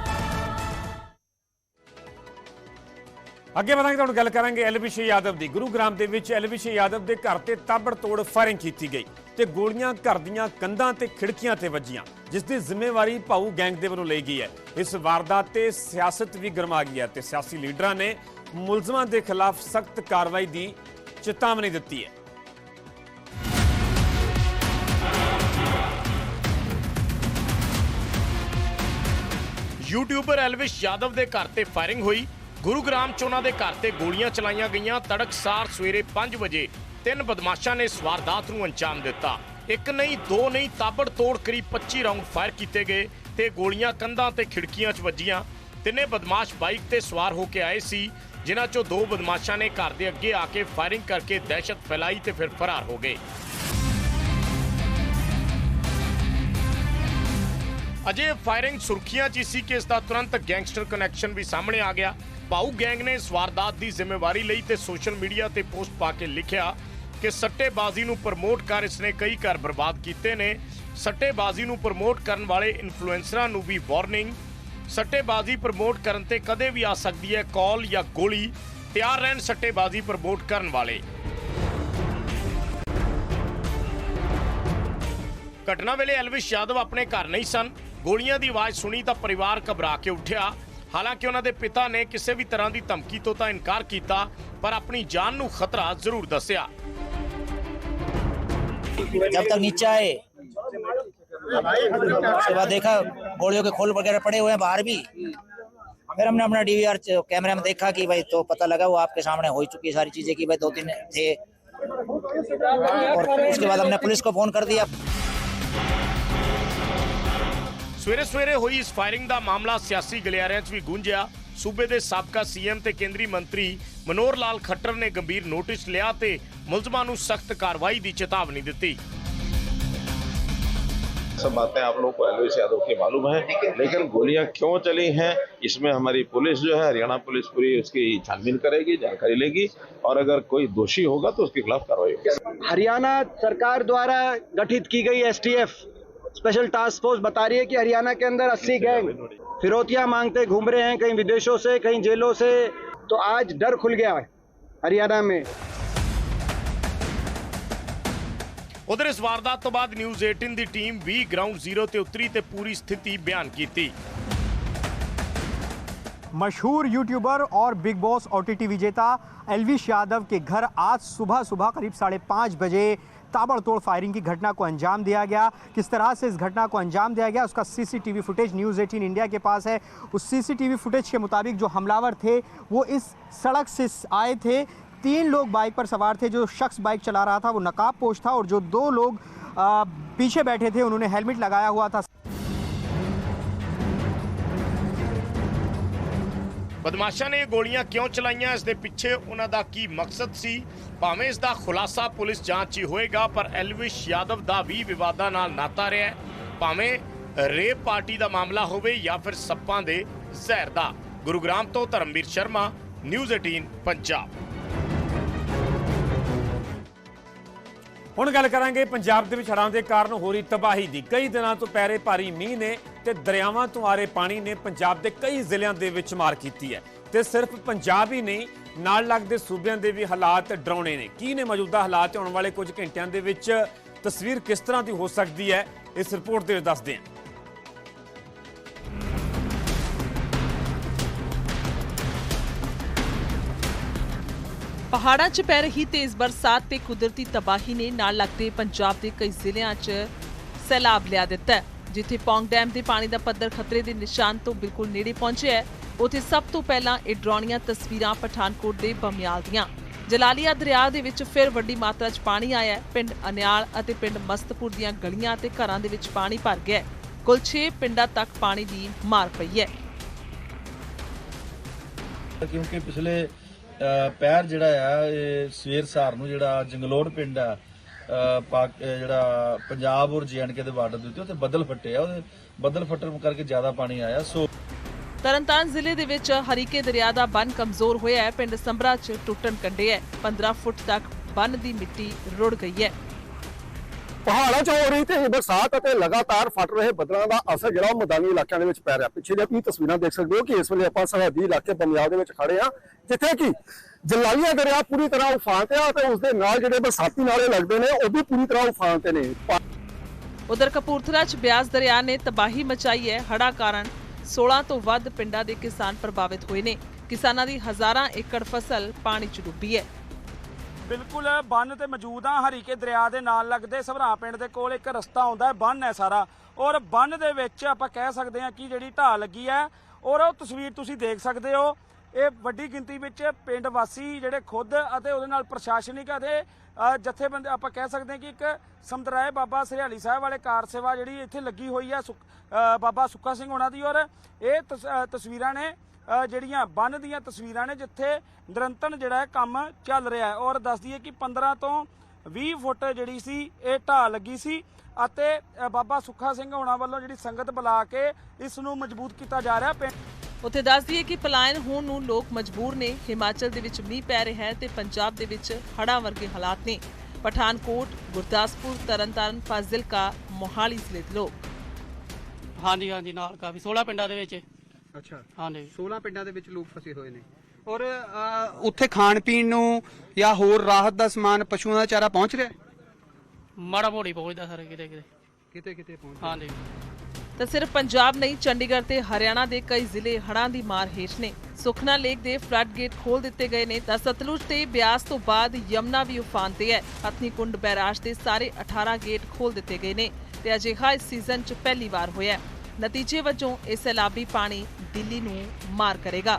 ਅੱਗੇ ਵਧਾਂਗੇ, ਤੁਹਾਨੂੰ ਗੱਲ ਕਰਾਂਗੇ ਐਲਵਿਸ਼ ਯਾਦਵ ਦੀ। ਗੁਰੂਗ੍ਰਾਮ ਦੇ ਵਿੱਚ ਐਲਵਿਸ਼ ਯਾਦਵ ਦੇ ਘਰ ਤੇ ਤਾਬੜਤੋੜ ਫਾਇਰਿੰਗ ਕੀਤੀ ਗਈ ਤੇ ਗੋਲੀਆਂ ਘਰ ਦੀਆਂ ਕੰਧਾਂ ਤੇ ਖਿੜਕੀਆਂ ਤੇ ਵੱਜੀਆਂ, ਜਿਸ ਦੀ ਜ਼ਿੰਮੇਵਾਰੀ ਭਾਊ ਗੈਂਗ ਦੇ ਵੱਲੋਂ ਲਈ ਗਈ ਹੈ। ਇਸ ਵਾਰਦਾਤ ਤੇ ਸਿਆਸਤ ਵੀ ਗਰਮਾ ਗਈ ਹੈ ਤੇ ਸਿਆਸੀ ਲੀਡਰਾਂ ਨੇ ਮੁਲਜ਼ਮਾਂ ਦੇ ਖਿਲਾਫ ਸਖਤ ਕਾਰਵਾਈ ਦੀ ਚੇਤਾਵਨੀ ਦਿੱਤੀ ਹੈ। ਯੂਟਿਊਬਰ ਐਲਵਿਸ਼ ਯਾਦਵ ਦੇ ਘਰ ਤੇ ਫਾਇਰਿੰਗ ਹੋਈ। ਗੁਰੂਗ੍ਰਾਮ ਚ ਉਹਨਾਂ ਦੇ ਘਰ ਤੇ ਗੋਲੀਆਂ ਚਲਾਈਆਂ ਗਈਆਂ। ਤੜਕਸਾਰ ਸਵੇਰੇ 5 ਵਜੇ ਤਿੰਨ ਬਦਮਾਸ਼ਾਂ ਨੇ ਇਸ ਵਾਰਦਾਤ ਨੂੰ ਅੰਜਾਮ ਦਿੱਤਾ। ਇੱਕ ਨਹੀਂ, ਦੋ ਨਹੀਂ ਤਾਬੜ ਤੋੜ ਕਰੀਬ 25 ਰਾਉਂਡ ਫਾਇਰ ਕੀਤੇ ਗਏ ਤੇ ਗੋਲੀਆਂ ਕੰਧਾਂ ਤੇ ਖਿੜਕੀਆਂ 'ਚ ਵੱਜੀਆਂ। ਤਿੰਨੇ ਬਦਮਾਸ਼ ਬਾਈਕ ਤੇ ਸਵਾਰ ਹੋ ਕੇ ਆਏ ਸੀ, ਜਿਨ੍ਹਾਂ 'ਚੋਂ ਦੋ ਬਦਮਾਸ਼ਾਂ ਨੇ ਘਰ ਦੇ ਅੱਗੇ ਆ ਕੇ ਫਾਇਰਿੰਗ ਕਰਕੇ ਦਹਿਸ਼ਤ ਫੈਲਾਈ ਤੇ ਫਿਰ ਫਰਾਰ ਹੋ ਗਏ। ਅਜੇ ਫਾਇਰਿੰਗ ਸੁਰਖੀਆਂ 'ਚ ਹੀ ਸੀ ਕਿ ਇਸ ਦਾ ਤੁਰੰਤ ਗੈਂਗਸਟਰ ਕਨੈਕਸ਼ਨ ਵੀ ਸਾਹਮਣੇ ਆ ਗਿਆ। ਭਾਊ ਗੈਂਗ ਨੇ ਇਸ ਵਾਰਦਾਤ ਦੀ ਜ਼ਿੰਮੇਵਾਰੀ ਲਈ ਤੇ ਸੋਸ਼ਲ ਮੀਡੀਆ ਤੇ ਪੋਸਟ ਪਾ ਕੇ ਲਿਖਿਆ ਕਿ ਸੱਟੇਬਾਜ਼ੀ ਨੂੰ ਪ੍ਰਮੋਟ ਕਰ ਇਸਨੇ ਕਈ ਘਰ ਬਰਬਾਦ ਕੀਤੇ ਨੇ। ਸੱਟੇਬਾਜ਼ੀ ਨੂੰ ਪ੍ਰਮੋਟ ਕਰਨ ਵਾਲੇ ਇਨਫਲੂਐਂਸਰਾਂ ਨੂੰ ਵੀ ਵਾਰਨਿੰਗ ਸੱਟੇਬਾਜ਼ੀ ਪ੍ਰਮੋਟ ਕਰਨ ਤੇ ਕਦੇ ਵੀ ਆ ਸਕਦੀ ਹੈ ਕਾਲ ਜਾਂ ਗੋਲੀ। ਤਿਆਰ ਰਹਿਣ ਸੱਟੇਬਾਜ਼ੀ ਪ੍ਰਮੋਟ ਕਰਨ ਵਾਲੇ। ਘਟਨਾ ਵੇਲੇ ਐਲਵਿਸ਼ ਯਾਦਵ ਆਪਣੇ ਘਰ ਨਹੀਂ ਸਨ। ਗੋਲੀਆਂ ਦੀ ਆਵਾਜ਼ ਸੁਣੀ ਤਾਂ ਪਰਿਵਾਰ ਘਬਰਾ ਕੇ ਉੱਠਿਆ ਹਾਲਾਂਕਿ ਉਹਨਾਂ ਦੇ ਪਿਤਾ ਨੇ ਕਿਸੇ ਵੀ ਤਰ੍ਹਾਂ ਦੀ ਧਮਕੀ ਤੋਂ ਤਾਂ ਇਨਕਾਰ ਕੀਤਾ ਪਰ ਆਪਣੀ ਜਾਨ ਨੂੰ ਖਤਰਾ ਜ਼ਰੂਰ ਦੱਸਿਆ जब तक नीचे आए उसके बाद देखा गोलियों के खोल वगैरह पड़े हुए हैं बाहर भी फिर हमने अपना डीवीआर कैमरे में देखा कि भाई तो पता लगा वो आपके सामने हो ही चुकी है सारी चीजें कि भाई दो तीन थे और उसके बाद हमने पुलिस को फोन कर दिया ਸਵੇਰੇ ਸਵੇਰੇ ਹੋਈ ਇਸ ਫਾਇਰਿੰਗ ਦਾ ਮਾਮਲਾ ਸਿਆਸੀ ਗਲਿਆਰਿਆਂ 'ਚ ਵੀ ਗੂੰਜਿਆ ਸੂਬੇ ਦੇ ਸਾਬਕਾ ਸੀਐਮ ਤੇ ਕੇਂਦਰੀ ਮੰਤਰੀ ਮਨੋਹਰ ਲਾਲ ਖੱਟਰ ਨੇ ਗੰਭੀਰ ਨੋਟਿਸ ਲਿਆ ਤੇ ਮੁਲਜ਼ਮਾਂ ਨੂੰ ਸਖਤ ਕਾਰਵਾਈ ਦੀ ਚੇਤਾਵਨੀ ਦਿੱਤੀ सब बातें आप लोगों को एलविस यादव की मालूम है लेकिन गोलियां क्यों चली हैं इसमें हमारी पुलिस जो है हरियाणा पुलिस पूरी उसकी छानबीन करेगी जानकारी लेगी और अगर कोई दोषी होगा तो उसके खिलाफ कार्रवाई होगी हरियाणा सरकार द्वारा गठित की गई एसटीएफ स्पेशल टास्क फोर्स बता रही है कि हरियाणा के अंदर 80 गैंग फिरौतियां मांगते घूम रहे हैं कहीं विदेशों से कहीं जेलों से तो आज डर खुल गया है हरियाणा में ਉਧਰ ਇਸ ਵਾਰਦਾਤ ਤੋਂ ਬਾਅਦ ਨਿਊਜ਼ 18 ਦੀ ਟੀਮ ਵੀ ਗਰਾਊਂਡ ਜ਼ੀਰੋ ਤੇ ਉਤਰੀ ਤੇ ਪੂਰੀ ਸਥਿਤੀ ਬਿਆਨ ਕੀਤੀ मशहूर यूट्यूबर और बिग बॉस ओ विजेता एलविश यादव के घर आज सुबह सुबह करीब साढ़े पाँच बजे ताबड़तोड़ फायरिंग की घटना को अंजाम दिया गया। किस तरह से इस घटना को अंजाम दिया गया, उसका सीसीटीवी फुटेज न्यूज़ 18 इंडिया के पास है। उस सीसीटीवी फुटेज के मुताबिक जो हमलावर थे, वो इस सड़क से आए थे। तीन लोग बाइक पर सवार थे, जो शख्स बाइक चला रहा था, वो नकाब पोश था और जो दो लोग पीछे बैठे थे, उन्होंने हेलमेट लगाया हुआ था। ਬਦਮਾਸ਼ਾਂ ਨੇ ਇਹ ਗੋਲੀਆਂ ਕਿਉਂ ਚਲਾਈਆਂ? ਇਸ ਦੇ ਪਿੱਛੇ ਉਹਨਾਂ ਦਾ ਕੀ ਮਕਸਦ ਸੀ? ਭਾਵੇਂ ਇਸ ਦਾ ਖੁਲਾਸਾ ਪੁਲਿਸ ਜਾਂਚ ਹੀ ਹੋਏਗਾ, ਪਰ ਐਲਵਿਸ਼ ਯਾਦਵ ਦਾ ਵੀ ਵਿਵਾਦਾਂ ਨਾਲ ਨਾਤਾ ਰਿਹਾ ਭਾਵੇਂ ਰੇਪ ਪਾਰਟੀ ਦਾ ਮਾਮਲਾ ਹੋਵੇ ਜਾਂ ਫਿਰ ਸੱਪਾਂ ਦੇ ਜ਼ਹਿਰ ਦਾ। ਗੁਰੂਗ੍ਰਾਮ ਤੋਂ ਧਰਮਵੀਰ ਸ਼ਰਮਾ, ਨਿਊਜ਼ 18 ਪੰਜਾਬ। ਹੁਣ ਗੱਲ ਕਰਾਂਗੇ ਪੰਜਾਬ ਦੇ ਵਿੱਚ ਹੜ੍ਹਾਂ ਦੇ ਕਾਰਨ ਹੋ ਰਹੀ ਤਬਾਹੀ ਦੀ। ਕਈ ਦਿਨਾਂ ਤੋਂ ਪੈਰੇ ਭਾਰੀ ਮੀਂਹ ਨੇ ਤੇ ਦਰਿਆਵਾਂ ਤੋਂ ਆ ਰਹੇ ਪਾਣੀ ਨੇ ਪੰਜਾਬ ਦੇ ਕਈ ਜ਼ਿਲ੍ਹਿਆਂ ਦੇ ਵਿੱਚ ਮਾਰ ਕੀਤੀ ਹੈ। ਤੇ ਸਿਰਫ ਪੰਜਾਬ ਹੀ ਨਹੀਂ, ਨਾਲ ਲੱਗਦੇ ਸੂਬਿਆਂ ਦੇ ਵੀ ਹਾਲਾਤ ਡਰਾਉਣੇ ਨੇ। ਕੀ ਨੇ ਮੌਜੂਦਾ ਹਾਲਾਤ ਆਉਣ ਵਾਲੇ ਕੁਝ ਘੰਟਿਆਂ ਦੇ ਵਿੱਚ ਤਸਵੀਰ ਕਿਸ ਤਰ੍ਹਾਂ ਦੀ ਹੋ ਸਕਦੀ ਹੈ, ਇਸ ਰਿਪੋਰਟ ਦੇ ਵਿੱਚ ਦੱਸਦੇ ਹਾਂ। ਪਹਾੜਾਂ 'ਚ ਪੈ ਰਹੀ ਤੇਜ਼ ਬਰਸਾਤ ਤੇ ਕੁਦਰਤੀ ਤਬਾਹੀ ਨੇ ਨਾਲ ਲੱਗਦੇ ਪੰਜਾਬ ਦੇ ਕਈ ਜ਼ਿਲ੍ਹਿਆਂ 'ਚ ਸੈਲਾਬ ਲਿਆ ਦਿੱਤਾ ਹੈ, ਜਿੱਥੇ ਪੌਂਗ ਡੈਮ ਦੇ ਪਾਣੀ ਦਾ ਪੱਧਰ ਖਤਰੇ ਦੇ ਨਿਸ਼ਾਨ ਤੋਂ ਬਿਲਕੁਲ ਨੇੜੇ ਪਹੁੰਚਿਆ ਹੈ। ਉੱਥੇ ਸਭ ਤੋਂ ਪਹਿਲਾਂ ਇਹ ਡਰਾਉਣੀਆਂ ਤਸਵੀਰਾਂ ਪਠਾਨਕੋਟ ਦੇ ਬਮਿਆਲ ਦੀਆਂ। ਜਲਾਲੀਆ ਦਰਿਆ ਦੇ ਵਿੱਚ ਫਿਰ ਵੱਡੀ ਮਾਤਰਾ 'ਚ ਪਾਣੀ ਆਇਆ ਹੈ। ਪਿੰਡ ਅਨਿਆਲ ਅਤੇ ਪਿੰਡ ਮਸਤਪੁਰ ਦੀਆਂ ਗਲੀਆਂ ਅਤੇ ਘਰਾਂ ਦੇ ਵਿੱਚ ਪਾਣੀ ਭਰ ਗਿਆ ਹੈ। ਕੁੱਲ 6 ਪਿੰਡਾਂ ਤੱਕ ਪਾਣੀ ਦੀ ਮਾਰ ਪਈ ਹੈ। ਕਿਉਂਕਿ ਪਿਛਲੇ ਪੈਰ ਜਿਹੜਾ ਆ, ਇਹ ਸਵੇਰ ਸਾਰ ਨੂੰ ਜਿਹੜਾ ਜੰਗਲੋੜ ਪਿੰਡ ਆ ਪਾਕ ਜਿਹੜਾ ਪੰਜਾਬ ਔਰ ਜੀਐਨਕੇ ਦੇ ਬਾਰਡਰ ਦੇ ਉੱਤੇ, ਉੱਥੇ ਬੱਦਲ ਫੱਟੇ ਆ, ਉਹਦੇ ਬੱਦਲ ਫੱਟਣ ਕਰਕੇ ਜ਼ਿਆਦਾ ਪਾਣੀ ਆਇਆ, ਸੋ ਤਰਨਤਾਰਨ ਜ਼ਿਲ੍ਹੇ ਦੇ ਵਿੱਚ ਹਰੀਕੇ ਦਰਿਆ ਦਾ ਬੰਨ ਕਮਜ਼ੋਰ ਹੋਇਆ ਹੈ, ਪਿੰਡ ਸੰਭਰਾ 'ਚ ਟੁੱਟਣ ਕੰਡੇ ਹੈ 15 ਫੁੱਟ ਤੱਕ ਬੰਨ ਦੀ ਮਿੱਟੀ ਰੁੜ ਗਈ ਹੈ। ਪਹਾੜਾਂ 'ਚ ਹੋ ਰਹੀ ਤੇ ਬਰਸਾਤ ਅਤੇ ਲਗਾਤਾਰ ਫਟ ਰਹੇ ਬੱਦਲਾਂ ਦਾ ਅਸਰ ਜਿਹੜਾ ਉਹ ਮੈਦਾਨੀ ਇਲਾਕਿਆਂ ਦੇ ਵਿੱਚ ਪੈ ਰਿਹਾ। ਪਿੱਛੇ ਜੇ ਤੁਸੀਂ ਤਸਵੀਰਾਂ ਦੇਖ ਸਕਦੇ ਹੋ ਕਿ ਇਸ ਵੇਲੇ ਆਪਾਂ ਸਰਹੱਦੀ ਇਲਾਕੇ ਪੰਜਾਬ ਦੇ ਵਿੱਚ ਖੜੇ ਆ ਜਿੱਥੇ ਕਿ ਜਲਾਲੀਆ ਦਰਿਆ ਪੂਰੀ ਤਰ੍ਹਾਂ ਉਫਾਨ ਤੇ ਆ ਤੇ ਉਸ ਦੇ ਨਾਲ ਜਿਹੜੇ ਬਰਸਾਤੀ ਨਾਲੇ ਲੱਗਦੇ ਨੇ, ਉਹ ਵੀ ਪੂਰੀ ਤਰ੍ਹਾਂ ਉਫਾਨ ਤੇ ਨੇ। ਉਧਰ ਕਪੂਰਥਲਾ 'ਚ ਬਿਆਸ ਦਰਿਆ ਨੇ ਤਬਾਹੀ ਮਚਾਈ ਹੈ। ਹੜ੍ਹਾਂ ਕਾਰਨ 16 ਤੋਂ ਵੱਧ ਪਿੰਡਾਂ ਦੇ ਕਿਸਾਨ ਪ੍ਰਭਾਵਿਤ ਹੋਏ ਨੇ। ਕਿਸਾਨਾਂ ਦੀ ਹਜ਼ਾਰਾਂ ਏਕੜ ਫਸਲ ਪਾਣੀ 'ਚ ਡੁੱਬੀ ਹੈ। ਬਿਲਕੁਲ, ਬੰਨ ਤੇ ਮੌਜੂਦ ਆ ਹਰੀਕੇ ਦਰਿਆ ਦੇ ਨਾਲ ਲੱਗਦੇ ਸਭਰਾ ਪਿੰਡ ਦੇ ਕੋਲ ਇੱਕ ਰਸਤਾ ਆਉਂਦਾ ਹੈ, ਬੰਨ ਹੈ ਸਾਰਾ। ਔਰ ਬੰਨ ਦੇ ਵਿੱਚ ਆਪਾਂ ਕਹਿ ਸਕਦੇ ਹਾਂ ਕਿ ਜਿਹੜੀ ਢਾਹ ਲੱਗੀ ਹੈ, ਔਰ ਉਹ ਤਸਵੀਰ ਤੁਸੀਂ ਦੇਖ ਸਕਦੇ ਹੋ। ਇਹ ਵੱਡੀ ਗਿਣਤੀ ਵਿੱਚ ਪਿੰਡ ਵਾਸੀ ਜਿਹੜੇ ਖੁਦ ਅਤੇ ਉਹਦੇ ਨਾਲ ਪ੍ਰਸ਼ਾਸਨਿਕ ਅਤੇ ਜਥੇਬੰਦੀ ਆਪਾਂ ਕਹਿ ਸਕਦੇ ਹਾਂ ਕਿ ਇੱਕ ਸਮਤਰਾਏ ਬਾਬਾ ਸਰਿਆਲੀ ਸਾਹਿਬ ਵਾਲੇ ਕਾਰ ਸੇਵਾ ਜਿਹੜੀ ਇੱਥੇ ਲੱਗੀ ਹੋਈ ਹੈ ਸੁੱਖ- ਬਾਬਾ ਸੁੱਖਾ ਸਿੰਘ ਹੋਣਾ ਦੀ। ਔਰ ਇਹ ਤਸ- ਤਸਵੀਰਾਂ ਨੇ ਜਿਹੜੀਆਂ ਬੰਨ ਦੀਆਂ ਤਸਵੀਰਾਂ ਨੇ ਜਿੱਥੇ ਨਿਰੰਤਰ ਜਿਹੜਾ ਹੈ ਕੰਮ ਚੱਲ ਰਿਹਾ ਹੈ। ਔਰ ਦੱਸ ਦਈਏ ਕਿ 15 ਤੋਂ 20 ਫੁੱਟ ਜਿਹੜੀ ਸੀ ਇਹ ਢਾਹ ਲੱਗੀ ਸੀ ਅਤੇ ਬਾਬਾ ਸੁੱਖਾ ਸਿੰਘ ਹੋਣਾ ਵੱਲੋਂ ਜਿਹੜੀ ਸੰਗਤ ਬੁਲਾ ਕੇ ਇਸ ਨੂੰ ਮਜ਼ਬੂਤ ਕੀਤਾ ਜਾ ਰਿਹਾ। ਪਿੰਡ ਉੱਥੇ ਦੱਸ ਦਈਏ ਕਿ ਪਲਾਇਨ ਹੋਣ ਨੂੰ ਲੋਕ ਮਜਬੂਰ ਨੇ। ਹਿਮਾਚਲ ਦੇ ਵਿੱਚ ਮੀਂਹ ਪੈ ਰਿਹਾ ਹੈ ਤੇ ਪੰਜਾਬ ਦੇ ਵਿੱਚ ਹੜ੍ਹਾਂ ਵਰਗੇ ਹਾਲਾਤ ਨੇ। ਪਠਾਨਕੋਟ ਗੁਰਦਾਸਪੁਰ ਤਰਨਤਾਰਨ ਫਾਜ਼ਿਲਕਾ ਮੋਹਾਲੀ ਜ਼ਿਲ੍ਹੇ ਦੇ ਲੋਕ। ਹਾਂਜੀ ਹਾਂਜੀ ਨਾਲ ਕਾਫੀ 16 ਪਿੰਡਾਂ ਦੇ ਵਿੱਚ। ਅੱਛਾ। ਹਾਂਜੀ। 16 ਪਿੰਡਾਂ ਦੇ ਵਿੱਚ ਲੋਕ ਫਸੇ ਹੋਏ ਨੇ। ਔਰ ਉੱਥੇ ਖਾਣ ਪੀਣ ਨੂੰ ਜਾਂ ਹੋਰ ਰਾਹਤ ਦਾ ਸਮਾਨ ਪਸ਼ੂਆਂ ਦਾ ਚਾਰਾ ਪਹੁੰਚ ਰਿਹਾ? ਹੈ ਮਾੜਾ ਮੋੜੀ ਪਹੁੰਚਦਾ ਸਰ ਕਿਤੇ ਕਿਤੇ। ਕਿਤੇ ਕਿਤੇ ਪਹੁੰਚ ਹਾਂਜੀ। ਤਾਂ ਸਿਰਫ ਪੰਜਾਬ ਨਹੀਂ ਚੰਡੀਗੜ੍ਹ ਤੇ ਹਰਿਆਣਾ ਦੇ ਕਈ ਜ਼ਿਲ੍ਹੇ ਹੜ੍ਹਾਂ ਦੀ ਮਾਰ ਹੇਠ ਨੇ। ਸੁਖਨਾ ਲੇਕ ਦੇ ਫਲੱਡ ਗੇਟ ਖੋਲ ਦਿੱਤੇ ਗਏ ਨੇ। ਤਾਂ ਸਤਲੁਜ ਤੇ ਬਿਆਸ ਤੋਂ ਬਾਅਦ ਯਮਨਾ ਵੀ ਉਫਾਨ ਤੇ ਹੈ। ਹਥਨੀ ਕੁੰਡ ਬੈਰਾਜ ਦੇ ਸਾਰੇ 18 ਗੇਟ ਖੋਲ ਦਿੱਤੇ ਗਏ ਨੇ। ਤੇ ਅਜਿਹਾ ਇਸ ਸੀਜ਼ਨ 'ਚ ਪਹਿਲੀ ਵਾਰ ਹੋਇਆ ਹੈ। ਨਤੀਜੇ ਵਜੋਂ ਇਹ ਸੈਲਾਬੀ ਪਾਣੀ ਦਿੱਲੀ ਨੂੰ ਮਾਰ ਕਰੇਗਾ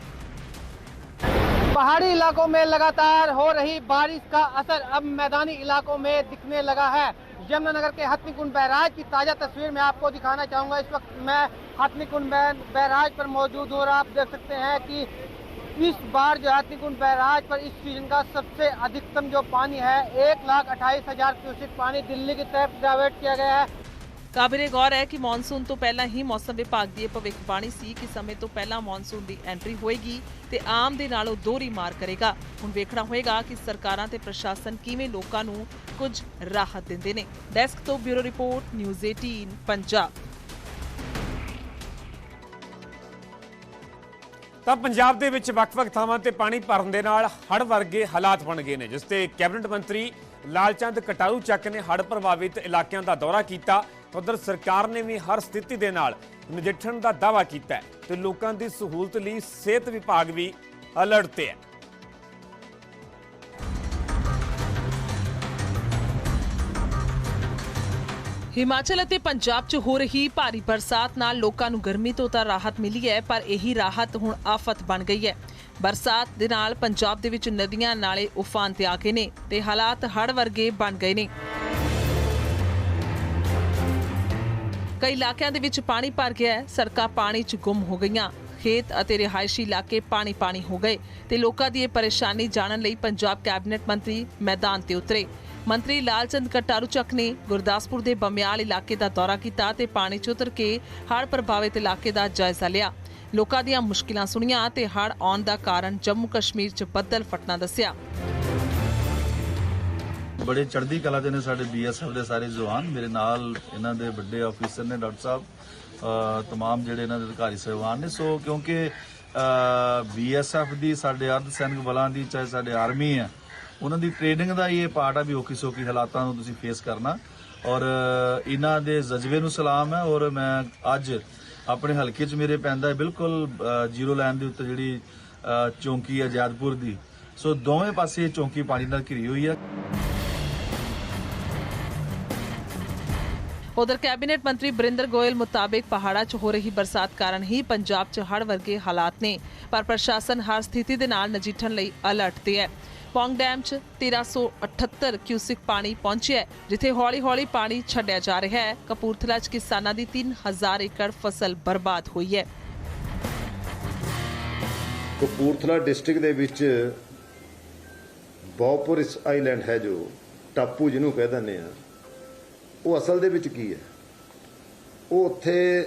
पहाड़ी इलाकों में लगातार हो रही बारिश का असर अब मैदानी इलाकों में दिखने लगा है यमुनानगर के हथनीकुंड बैराज की ताज़ा तस्वीर मैं आपको दिखाना चाहूंगा इस वक्त मैं हथनीकुंड बै- बैराज पर मौजूद हूँ और आप देख सकते हैं कि इस बार जो हथनीकुंड बैराज पर इस सीजन का सबसे अधिकतम जो पानी है एक लाख अट्ठाईस हजार क्यूसिक पानी दिल्ली की तरफ डाइवर्ट किया गया है ਕਾਬਿਲੇ ਗੌਰ ਹੈ ਕਿ ਮੌਨਸੂਨ ਤੋਂ ਪਹਿਲਾਂ ਹੀ ਮੌਸਮ ਵਿਭਾਗ ਦੀ ਇਹ ਭਵਿੱਖਬਾਣੀ ਸੀ ਕਿ ਸਮੇਂ ਤੋਂ ਪਹਿਲਾਂ ਮੌਨਸੂਨ ਦੀ ਐਂਟਰੀ ਹੋਏਗੀ ਤੇ ਆਮ ਦੇ ਨਾਲੋਂ ਦੋਹਰੀ ਮਾਰ ਕਰੇਗਾ। ਹੁਣ ਵੇਖਣਾ ਹੋਏਗਾ ਕਿ ਸਰਕਾਰਾਂ ਤੇ ਪ੍ਰਸ਼ਾਸਨ ਕਿਵੇਂ ਲੋਕਾਂ ਨੂੰ ਕੁਝ ਰਾਹਤ ਦਿੰਦੇ ਨੇ। ਡੈਸਕ ਤੋਂ ਬਿਊਰੋ ਰਿਪੋਰਟ, ਨਿਊਜ਼ 18 ਪੰਜਾਬ। ਤਾਂ ਪੰਜਾਬ ਦੇ ਵਿੱਚ ਵੱਖ-ਵੱਖ ਥਾਵਾਂ ਤੇ ਪਾਣੀ ਭਰਨ ਦੇ ਨਾਲ ਹੜ੍ਹ ਵਰਗੇ ਹਾਲਾਤ ਬਣ ਗਏ ਨੇ, ਜਿਸ ਤੇ ਕੈਬਨਿਟ ਮੰਤਰੀ ਲਾਲਚੰਦ ਕਟਾਰੂ ਚੱਕ ਨੇ ਹੜ੍ਹ ਪ੍ਰਭਾਵਿਤ ਇਲਾਕਿਆਂ ਦਾ ਦੌਰਾ ਕੀਤਾ। ਉਧਰ ਸਰਕਾਰ ਨੇ ਵੀ ਹਰ ਸਥਿਤੀ ਦੇ ਨਾਲ ਨਜਿੱਠਣ ਦਾ ਦਾਅਵਾ ਕੀਤਾ ਹੈ ਤੇ ਲੋਕਾਂ ਦੀ ਸਹੂਲਤ ਲਈ ਸਿਹਤ ਵਿਭਾਗ ਵੀ ਅਲਰਟ ਤੇ ਹੈ। ਹਿਮਾਚਲ ਅਤੇ ਪੰਜਾਬ 'ਚ ਹੋ ਰਹੀ ਭਾਰੀ ਬਰਸਾਤ ਨਾਲ ਲੋਕਾਂ ਨੂੰ ਗਰਮੀ ਤੋਂ ਤਾਂ ਰਾਹਤ ਮਿਲੀ ਹੈ, ਪਰ ਇਹੀ ਰਾਹਤ ਹੁਣ ਆਫਤ ਬਣ ਗਈ ਹੈ। ਬਰਸਾਤ ਦੇ ਨਾਲ ਪੰਜਾਬ ਦੇ ਵਿੱਚ ਨਦੀਆਂ ਨਾਲੇ ਉਫਾਨ ਤੇ ਆ ਗਏ ਨੇ ਤੇ ਹਾਲਾਤ ਹੜ੍ਹ ਵਰਗੇ ਬਣ ਗਏ ਨੇ। ਕਈ ਇਲਾਕਿਆਂ ਦੇ ਵਿੱਚ ਪਾਣੀ ਭਰ ਗਿਆ ਹੈ। ਸੜਕਾਂ ਪਾਣੀ 'ਚ ਗੁੰਮ ਹੋ ਗਈਆਂ। ਖੇਤ ਅਤੇ ਰਿਹਾਇਸ਼ੀ ਇਲਾਕੇ ਪਾਣੀ ਪਾਣੀ ਹੋ ਗਏ ਤੇ ਲੋਕਾਂ ਦੀ ਇਹ ਪਰੇਸ਼ਾਨੀ ਜਾਣਨ ਲਈ ਪੰਜਾਬ ਕੈਬਨਿਟ ਮੰਤਰੀ ਮੈਦਾਨ ਤੇ ਉਤਰੇ। ਮੰਤਰੀ ਲਾਲਚੰਦ ਕਟਾਰੂ ਚੱਕ ਨੇ ਗੁਰਦਾਸਪੁਰ ਦੇ ਬਮਿਆਲ ਇਲਾਕੇ ਦਾ ਦੌਰਾ ਕੀਤਾ ਤੇ ਪਾਣੀ 'ਚ ਉਤਰ ਕੇ ਹੜ੍ਹ ਪ੍ਰਭਾਵਿਤ ਇਲਾਕੇ ਦਾ ਜਾਇਜ਼ਾ ਲਿਆ। ਲੋਕਾਂ ਦੀਆਂ ਮੁਸ਼ਕਿਲਾਂ ਸੁਣੀਆਂ ਤੇ ਹੜ੍ਹ ਆਉਣ ਦਾ ਕਾਰਨ ਜੰਮੂ ਕਸ਼ਮੀਰ 'ਚ ਬੱਦਲ ਫਟਣਾ ਦੱਸਿਆ। ਬੜੇ ਚੜ੍ਹਦੀ ਕਲਾ ਦੇ ਨੇ ਸਾਡੇ ਬੀਐਸਐਫ ਦੇ ਸਾਰੇ ਜਵਾਨ। ਮੇਰੇ ਨਾਲ ਇਹਨਾਂ ਦੇ ਵੱਡੇ ਅਫੀਸਰ ਨੇ ਡਾਕਟਰ ਸਾਹਿਬ ਅ, ਤਮਾਮ ਜਿਹੜੇ ਇਹਨਾਂ ਦੇ ਅਧਿਕਾਰੀ ਸਹਿਬਾਨ ਨੇ। ਸੋ ਕਿਉਂਕਿ ਬੀਐਸਐਫ ਦੀ ਸਾਡੇ ਅਰਧ ਸੈਨਿਕ ਬਲਾਂ ਦੀ ਚਾਹੇ ਸਾਡੇ ਆਰਮੀ ਹੈ ਉਹਨਾਂ ਦੀ ਟ੍ਰੇਨਿੰਗ ਦਾ ਹੀ ਇਹ ਪਾਰਟ ਆ ਵੀ ਔਖੀ ਸੌਖੀ ਹਾਲਾਤਾਂ ਨੂੰ ਤੁਸੀਂ ਫੇਸ ਕਰਨਾ। ਔਰ ਇਹਨਾਂ ਦੇ ਜਜ਼ਬੇ ਨੂੰ ਸਲਾਮ ਹੈ ਔਰ ਮੈਂ ਅੱਜ ਆਪਣੇ ਹਲਕੇ 'ਚ ਮੇਰੇ ਪੈਂਦਾ ਹੈ ਬਿਲਕੁਲ ਜ਼ੀਰੋ ਲਾਈਨ ਦੇ ਉੱਤੇ ਜਿਹੜੀ ਚੌਂਕੀ ਹੈ ਜੈਦਪੁਰ ਦੀ। ਸੋ ਦੋਵੇਂ ਪਾਸੇ ਇਹ ਚੌਂਕੀ ਪਾਣੀ ਨਾਲ ਘਿਰੀ ਹੋਈ ਹੈ। ਉਧਰ ਕੈਬਨਿਟ ਮੰਤਰੀ ਬਰਿੰਦਰ ਗੋਇਲ ਮੁਤਾਬਿਕ ਪਹਾੜਾਂ 'ਚ ਹੋ ਰਹੀ ਬਰਸਾਤ ਕਾਰਨ ਹੀ ਪੰਜਾਬ 'ਚ ਹੜ੍ਹ ਵਰਗੇ ਹਾਲਾਤ ਨੇ, ਪਰ ਪ੍ਰਸ਼ਾਸਨ ਹਰ ਸਥਿਤੀ ਦੇ ਨਾਲ ਨਜਿੱਠਣ ਲਈ ਅਲਰਟ ਤੇ ਹੈ। ਪੌਂਗ ਡੈਮ 'ਚ 1378 ਕਿਊਸਿਕ ਪਾਣੀ ਪਹੁੰਚਿਆ ਜਿੱਥੇ ਹੌਲੀ-ਹੌਲੀ ਪਾਣੀ ਛੱਡਿਆ ਜਾ ਰਿਹਾ ਹੈ। ਕਪੂਰਥਲਾ 'ਚ ਕਿਸਾਨਾਂ ਦੀ 3000 ਏਕੜ ਫਸਲ ਬਰਬਾਦ ਹੋਈ ਹੈ। ਕਪੂਰਥਲਾ ਡਿਸਟ੍ਰਿਕਟ ਦੇ ਵਿੱਚ ਬੌਪੁਰ ਆਈਲੈਂਡ ਹੈ ਜੋ, ਟਾਪੂ ਜਿਹਨੂੰ ਕਹਿ ਦਿੰਦੇ ਆ। ਉਹ ਅਸਲ ਦੇ ਵਿੱਚ ਕੀ ਹੈ? ਉਹ ਉੱਥੇ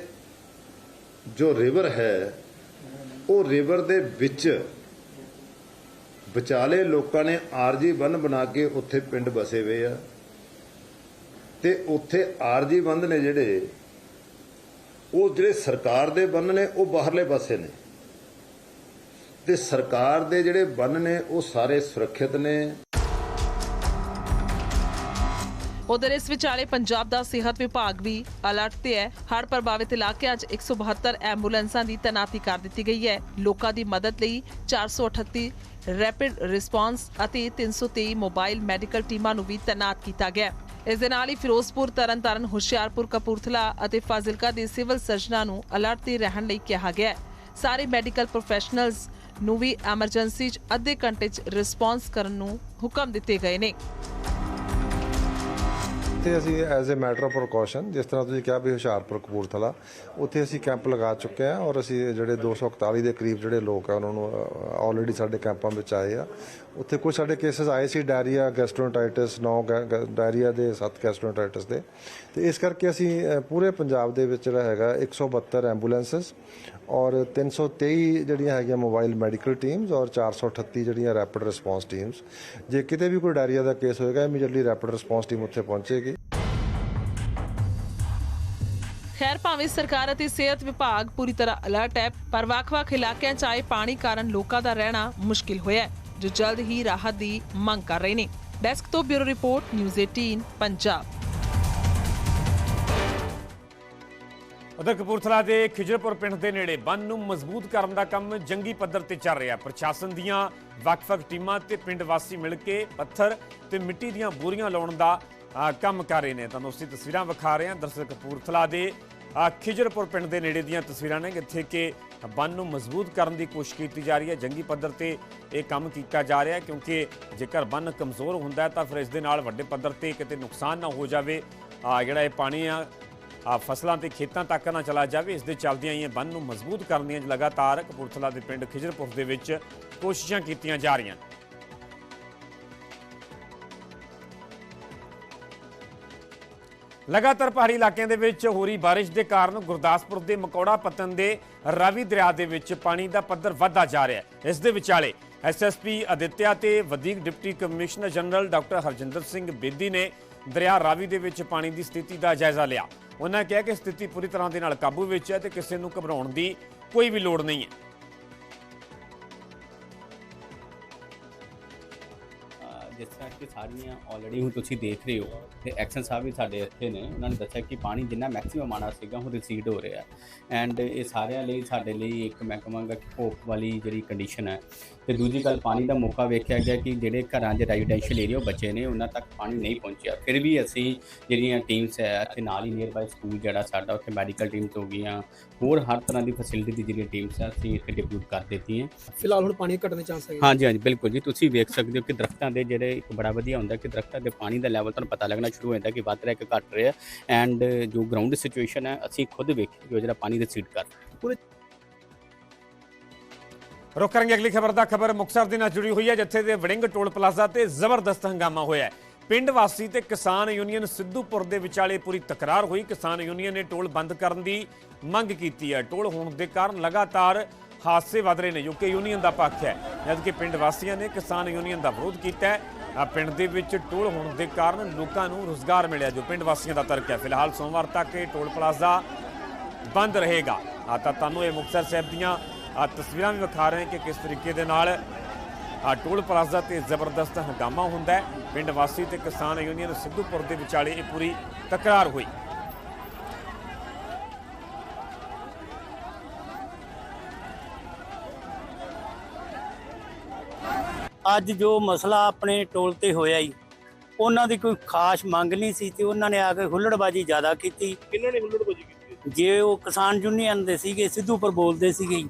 ਜੋ ਰਿਵਰ ਹੈ, ਉਹ ਰਿਵਰ ਦੇ ਵਿੱਚ ਵਿਚਾਲੇ ਲੋਕਾਂ ਨੇ ਆਰਜੀ ਬੰਨ ਬਣਾ ਕੇ ਉੱਥੇ ਪਿੰਡ ਬਸੇ ਹੋਏ ਆ। ਤੇ ਉੱਥੇ ਆਰਜੀ ਬੰਦ ਨੇ ਜਿਹੜੇ, ਉਹ ਜਿਹੜੇ ਸਰਕਾਰ ਦੇ ਬੰਨ ਨੇ, ਉਹ ਬਾਹਰਲੇ ਪਾਸੇ ਨੇ। ਤੇ ਸਰਕਾਰ ਦੇ ਜਿਹੜੇ ਬੰਨ ਨੇ, ਉਹ ਸਾਰੇ ਸੁਰੱਖਿਅਤ ਨੇ। ਉਧਰ ਇਸ ਵਿਚਾਲੇ ਪੰਜਾਬ ਦਾ ਸਿਹਤ ਵਿਭਾਗ ਵੀ ਅਲਰਟ ਤੇ ਹੈ। ਹੜ੍ਹ ਪ੍ਰਭਾਵਿਤ ਇਲਾਕਿਆਂ 'ਚ 172 ਐਂਬੂਲੈਂਸਾਂ ਦੀ ਤੈਨਾਤੀ ਕਰ ਦਿੱਤੀ ਗਈ ਹੈ। ਲੋਕਾਂ ਦੀ ਮਦਦ ਲਈ 438 ਰੈਪਿਡ ਰਿਸਪਾਂਸ ਅਤੇ 323 ਮੋਬਾਈਲ ਮੈਡੀਕਲ ਟੀਮਾਂ ਨੂੰ ਵੀ ਤੈਨਾਤ ਕੀਤਾ ਗਿਆ ਹੈ। ਇਸ ਦੇ ਨਾਲ ਹੀ ਫਿਰੋਜ਼ਪੁਰ, ਤਰਨਤਾਰਨ, ਹੁਸ਼ਿਆਰਪੁਰ, ਕਪੂਰਥਲਾ ਅਤੇ ਫਾਜ਼ਿਲਕਾ ਦੇ ਸਿਵਲ ਸਰਜਨਾਂ ਨੂੰ ਅਲਰਟ ਤੇ ਰਹਿਣ ਲਈ ਕਿਹਾ ਗਿਆ ਸਾਰੇ ਮੈਡੀਕਲ ਪ੍ਰੋਫੈਸ਼ਨਲਸ ਨੂੰ ਵੀ ਐਮਰਜੈਂਸੀ 'ਚ ਅੱਧੇ ਘੰਟੇ 'ਚ ਰਿਸਪੌਂਸ ਕਰਨ ਨੂੰ ਹੁਕਮ ਦਿੱਤੇ ਗਏ ਨੇ। ਉੱਥੇ ਅਸੀਂ as a matter of precaution ਜਿਸ ਤਰ੍ਹਾਂ ਤੁਸੀਂ ਕਿਹਾ ਵੀ ਹੁਸ਼ਿਆਰਪੁਰ ਕਪੂਰਥਲਾ, ਉੱਥੇ ਅਸੀਂ ਕੈਂਪ ਲਗਾ ਚੁੱਕੇ ਹਾਂ ਔਰ ਅਸੀਂ ਜਿਹੜੇ 241 ਦੇ ਕਰੀਬ ਜਿਹੜੇ ਲੋਕ ਆ, ਉਹਨਾਂ ਨੂੰ ਆਲਰੇਡੀ ਸਾਡੇ ਕੈਂਪਾਂ ਵਿੱਚ ਆਏ ਆ। ਉੱਥੇ ਕੁਝ ਸਾਡੇ ਕੇਸਸ ਆਏ ਸੀ ਡਾਇਰੀਆ ਗੈਸਟ੍ਰੋਇੰਟਾਈਟਿਸ 9 ਡਾਇਰੀਆ ਦੇ 7 ਗੈਸਟ੍ਰੋਇੰਟਾਈਟਿਸ ਦੇ। ਤੇ ਇਸ ਕਰਕੇ ਅਸੀਂ ਪੂਰੇ ਪੰਜਾਬ ਦੇ ਵਿੱਚ ਜਿਹੜਾ ਹੈਗਾ 172 ਐਂਬੂਲੈਂਸਸ ਔਰ 323 ਜਿਹੜੀਆਂ ਹੈਗੀਆਂ ਮੋਬਾਈਲ ਮੈਡੀਕਲ ਟੀਮਸ ਔਰ 438 ਜਿਹੜੀਆਂ ਰੈਪਿਡ ਰਿਸਪੌਂਸ ਟੀਮਸ ਜੇ ਕਿਤੇ ਵੀ ਕੋਈ ਡਾਇਰੀਆ ਦਾ ਕੇਸ ਹੋਏਗਾ ਇਮੀਡੀਏਟਲੀ ਰੈਪਿਡ ਰਿਸਪੌਂਸ ਟੀਮ ਉੱਥੇ ਪਹੁੰਚੇਗੀ। ਖੈਰ, ਭਾਵੇਂ ਸਰਕਾਰ ਅਤੇ ਸਿਹਤ ਵਿਭਾਗ ਪੂਰੀ ਤਰ੍ਹਾਂ ਅਲਰਟ ਹੈ, ਪਰ ਵੱਖ-ਵੱਖ ਇਲਾਕਿਆਂ 'ਚ ਆਏ ਪਾਣੀ ਕਾਰਨ ਲੋਕਾਂ ਦਾ ਰਹਿਣਾ ਮੁਸ਼ਕਿਲ ਹੋਇਆ ਹੈ। ਜੋ ਜਲਦ ਹੀ ਰਾਹਤ ਦੀ ਮੰਗ ਕਰ ਰਹੇ ਨੇ। ਡੈਸਕ ਤੋਂ ਬਿਊਰੋ ਰਿਪੋਰਟ ਨਿਊਜ਼ 18 ਪੰਜਾਬ। ਉਧਰ ਕਪੂਰਥਲਾ ਦੇ ਖਿਜਰਪੁਰ ਪਿੰਡ ਦੇ ਨੇੜੇ ਬੰਨ ਨੂੰ ਮਜ਼ਬੂਤ ਕਰਨ ਦਾ ਕੰਮ ਜੰਗੀ ਪੱਧਰ ਤੇ ਚੱਲ ਰਿਹਾ। ਪ੍ਰਸ਼ਾਸਨ ਦੀਆਂ ਵੱਖ-ਵੱਖ ਟੀਮਾਂ ਤੇ ਪਿੰਡ ਵਾਸੀ ਮਿਲ ਕੇ ਪੱਥਰ ਤੇ ਮਿੱਟੀ ਦੀਆਂ ਬੋਰੀਆਂ ਲਾਉਣ ਦਾ ਕੰਮ ਕਰ ਰਹੇ ਨੇ। ਤੁਹਾਨੂੰ ਅਸੀਂ ਤਸਵੀਰਾਂ ਵਿਖਾ ਰਹੇ ਹਾਂ। ਦਰਅਸਲ ਕਪੂਰਥਲਾ ਦੇ ਖਿਜਰਪੁਰ ਪਿੰਡ ਦੇ ਨੇੜੇ ਦੀਆਂ ਤਸਵੀਰਾਂ ਨੇ, ਜਿੱਥੇ ਕਿ ਬੰਨ ਨੂੰ ਮਜ਼ਬੂਤ ਕਰਨ ਦੀ ਕੋਸ਼ਿਸ਼ ਕੀਤੀ ਜਾ ਰਹੀ ਹੈ। ਜੰਗੀ ਪੱਧਰ ਤੇ ਇਹ ਕੰਮ ਕੀਤਾ ਜਾ ਰਿਹਾ ਕਿਉਂਕਿ ਜੇਕਰ ਬੰਨ ਕਮਜ਼ੋਰ ਹੁੰਦਾ ਤਾਂ ਫਿਰ ਇਸ ਦੇ ਨਾਲ ਵੱਡੇ ਪੱਧਰ ਤੇ ਕਿਤੇ ਨੁਕਸਾਨ ਨਾ ਹੋ ਜਾਵੇ। ਜਿਹੜਾ ਇਹ ਪਾਣੀ ਆ ਆ ਫਸਲਾਂ ਤੇ ਖੇਤਾਂ ਤੱਕ ਨਾ ਚਲਾ ਜਾਵੇ, ਇਸ ਦੇ ਚੱਲਦਿਆਂ ਹੀ ਬੰਨ ਨੂੰ ਮਜ਼ਬੂਤ ਕਰਨ ਦੀਆਂ ਲਗਾਤਾਰ ਕਪੂਰਥਲਾ ਦੇ ਪਿੰਡ ਖਿਜਰਪੁਰ ਦੇ ਵਿੱਚ ਕੋਸ਼ਿਸ਼ਾਂ ਕੀਤੀਆਂ ਜਾ ਰਹੀਆਂ ਲਗਾਤਾਰ ਪਹਾੜੀ ਇਲਾਕਿਆਂ ਦੇ ਵਿੱਚ ਹੋ ਰਹੀ ਬਾਰਿਸ਼ ਦੇ ਕਾਰਨ ਗੁਰਦਾਸਪੁਰ ਦੇ ਮਕੌੜਾ ਪਤਨ ਦੇ ਰਾਵੀ ਦਰਿਆ ਦੇ ਵਿੱਚ ਪਾਣੀ ਦਾ ਪੱਧਰ ਵਧਦਾ ਜਾ ਰਿਹਾ ਹੈ। ਇਸ ਦੇ ਵਿਚਾਲੇ ਐਸਐਸਪੀ ਅਦਿੱਤਿਆ ਤੇ ਵਧੀਕ deputy commissioner general doctor Harjinder Singh Bedi ਨੇ ਦਰਿਆ ਰਾਵੀ ਦੇ ਵਿੱਚ ਪਾਣੀ ਦੀ ਸਥਿਤੀ ਦਾ ਜਾਇਜ਼ਾ ਲਿਆ। ਉਹਨਾਂ ਕਿਹਾ ਕਿ ਸਥਿਤੀ ਪੂਰੀ ਤਰ੍ਹਾਂ ਦੇ ਨਾਲ ਕਾਬੂ ਵਿੱਚ ਹੈ ਤੇ ਕਿਸੇ ਨੂੰ ਘਬਰਾਉਣ ਦੀ ਕੋਈ ਵੀ ਲੋੜ ਨਹੀਂ ਹੈ। ਕਿ ਸਾਰੀਆਂ ਆਲਰੇਡੀ ਹੁਣ ਤੁਸੀਂ ਦੇਖ ਰਹੇ ਹੋ। ਤੇ ਐਕਸ਼ਨ ਸਾਹਿਬ ਵੀ ਸਾਡੇ ਇੱਥੇ ਨੇ ਉਹਨਾਂ ਨੇ ਦੱਸਿਆ ਕਿ ਪਾਣੀ ਜਿੰਨਾ ਮੈਕਸਿਮਮ ਆਣਾ ਸੀਗਾ ਹੁਣ ਰਿਸੀਡ ਹੋ ਰਿਹਾ। ਐਂਡ ਇਹ ਸਾਰਿਆਂ ਲਈ ਸਾਡੇ ਲਈ ਇੱਕ ਮੈਂ ਕਹਾਂਗਾ ਕਿ ਹੋਪ ਵਾਲੀ ਜਿਹੜੀ ਕੰਡੀਸ਼ਨ ਹੈ। ਤੇ ਦੂਜੀ ਗੱਲ ਪਾਣੀ ਦਾ ਮੌਕਾ ਵੇਖਿਆ ਗਿਆ ਕਿ ਜਿਹੜੇ ਘਰਾਂ 'ਚ ਰੈਜ਼ੀਡੈਂਸ਼ੀਅਲ ਏਰੀਆ ਬਚੇ ਨੇ ਉਹਨਾਂ ਤੱਕ ਪਾਣੀ ਨਹੀਂ ਪਹੁੰਚਿਆ। ਫਿਰ ਵੀ ਅਸੀਂ ਜਿਹੜੀਆਂ ਟੀਮਸ ਹੈ ਤੇ ਨਾਲ ਹੀ ਨੀਅਰ ਬਾਈ ਸਕੂਲ ਜਿਹੜਾ ਸਾਡਾ ਉੱਥੇ ਮੈਡੀਕਲ ਟੀਮਸ ਹੋ ਗਈਆਂ। ਹੋਰ ਹਰ ਤਰ੍ਹਾਂ ਦੀ ਫੈਸਿਲਿਟੀ ਦੀ ਜਿਹੜੀਆਂ ਟੀਮਸ ਹੈ ਅਸੀਂ ਇੱਥੇ ਡਿਪਲੋਟ ਕਰ ਦਿੱਤੀਆਂ। ਫਿਲਹਾਲ ਹੁਣ ਪਾਣੀ ਘਟਣ ਦੇ ਚਾਂਸ ਹੈਗੇ ਹਾਂਜੀ ਹਾਂਜੀ ਬਿਲਕੁਲ ਜੀ। ਤੁਸੀਂ ਵੇਖ ਸਕਦੇ ਹੋ ਕਿ ਦਰਖਤਾਂ ਦੇ ਜਿਹੜੇ ਇੱਕ ਬੜਾ ਵਧੀਆ ਹੁੰਦਾ ਕਿ ਦਰਖਤਾਂ ਦੇ ਪਾਣੀ ਦਾ ਲੈਵਲ ਤੁਹਾਨੂੰ ਪਤਾ ਲੱਗਣਾ ਸ਼ੁਰੂ ਹੋ ਜਾਂਦਾ ਕਿ ਵੱਧ ਰਿਹਾ ਕਿ ਘਟ ਰਿਹਾ। ਐਂਡ ਜੋ ਗਰਾਊਂਡ ਸਿਚੁਏਸ਼ਨ ਹੈ, ਅਸੀਂ ਖੁਦ ਵੇਖੀ ਜੋ ਜਿਹੜਾ ਪਾਣੀ ਦੇ ਸੀਟ ਕਰ ਪੂਰੇ ਰੁਕ ਕਰਾਂਗੇ ਅਗਲੀ ਖਬਰ ਦਾ। ਖਬਰ ਮੁਕਤਸਰ ਦੇ ਨਾਲ ਜੁੜੀ ਹੋਈ ਹੈ, ਜਿੱਥੇ ਦੇ ਵੜਿੰਗ ਟੋਲ ਪਲਾਜ਼ਾ ਤੇ ਜ਼ਬਰਦਸਤ ਹੰਗਾਮਾ ਹੋਇਆ ਹੈ। ਪਿੰਡ ਵਾਸੀ ਤੇ ਕਿਸਾਨ ਯੂਨੀਅਨ ਸਿੱਧੂਪੁਰ ਦੇ ਵਿਚਾਲੇ ਪੂਰੀ ਤਕਰਾਰ ਹੋਈ। ਕਿਸਾਨ ਯੂਨੀਅਨ ਨੇ ਟੋਲ ਬੰਦ ਕਰਨ ਦੀ ਮੰਗ ਕੀਤੀ ਹੈ। ਟੋਲ ਹੋਣ ਦੇ ਕਾਰਨ ਲਗਾਤਾਰ ਹਾਦਸੇ ਵਧ ਰਹੇ ਨੇ। ਜੋ ਕਿ ਯੂਨੀਅਨ ਦਾ ਪੱਖ ਹੈ। ਜਦਕਿ ਪਿੰਡ ਵਾਸੀਆਂ ਨੇ ਕਿਸਾਨ ਯੂਨੀਅਨ ਦਾ ਵਿਰੋਧ ਕੀਤਾ ਹੈ ਆ ਪਿੰਡ ਦੇ ਵਿੱਚ ਟੋਲ ਹੋਣ ਦੇ ਕਾਰਨ ਲੋਕਾਂ ਨੂੰ ਰੋਜ਼ਗਾਰ ਮਿਲਿਆ ਜੋ ਪਿੰਡ ਵਾਸੀਆਂ ਦਾ ਤਰਕ ਹੈ। ਫਿਲਹਾਲ ਸੋਮਵਾਰ ਤੱਕ ਇਹ ਟੋਲ ਪਲਾਜ਼ਾ ਬੰਦ ਰਹੇਗਾ। ਆ ਤਾਂ ਤੁਹਾਨੂੰ ਇਹ ਮੁਕਤਸਰ ਸਾਹਿਬ ਦੀਆਂ ਆ ਤਸਵੀਰਾਂ ਵੀ ਵਿਖਾ ਰਹੇ ਕਿ ਕਿਸ ਤਰੀਕੇ ਦੇ ਨਾਲ ਆ ਟੋਲ ਪਲਾਜ਼ਾ ਤੇ ਜ਼ਬਰਦਸਤ ਹੰਗਾਮਾ ਹੁੰਦਾ ਹੈ। ਪਿੰਡ ਵਾਸੀ ਤੇ ਕਿਸਾਨ ਯੂਨੀਅਨ ਸਿੱਧੂਪੁਰ ਦੇ ਵਿਚਾਲੇ ਇਹ ਪੂਰੀ ਤਕਰਾਰ ਹੋਈ। ਅੱਜ ਜੋ ਮਸਲਾ ਆਪਣੇ ਟੋਲ ਤੇ ਹੋਇਆ ਹੀ ਉਹਨਾਂ ਦੀ ਕੋਈ ਖਾਸ ਮੰਗ ਨਹੀਂ ਸੀ ਤੇ ਉਹਨਾਂ ਨੇ ਆ ਕੇ ਹੁੱਲੜਬਾਜੀ ਜ਼ਿਆਦਾ ਕੀਤੀ। ਕਿੰਨਾਂ ਨੇ ਹੁੱਲੜਬਾਜੀ ਕੀਤੀ ਜੇ ਉਹ ਕਿਸਾਨ ਯੂਨੀਅਨ ਦੇ ਸੀਗੇ ਸਿੱਧੂਪੁਰ ਬੋਲਦੇ ਸੀਗੇ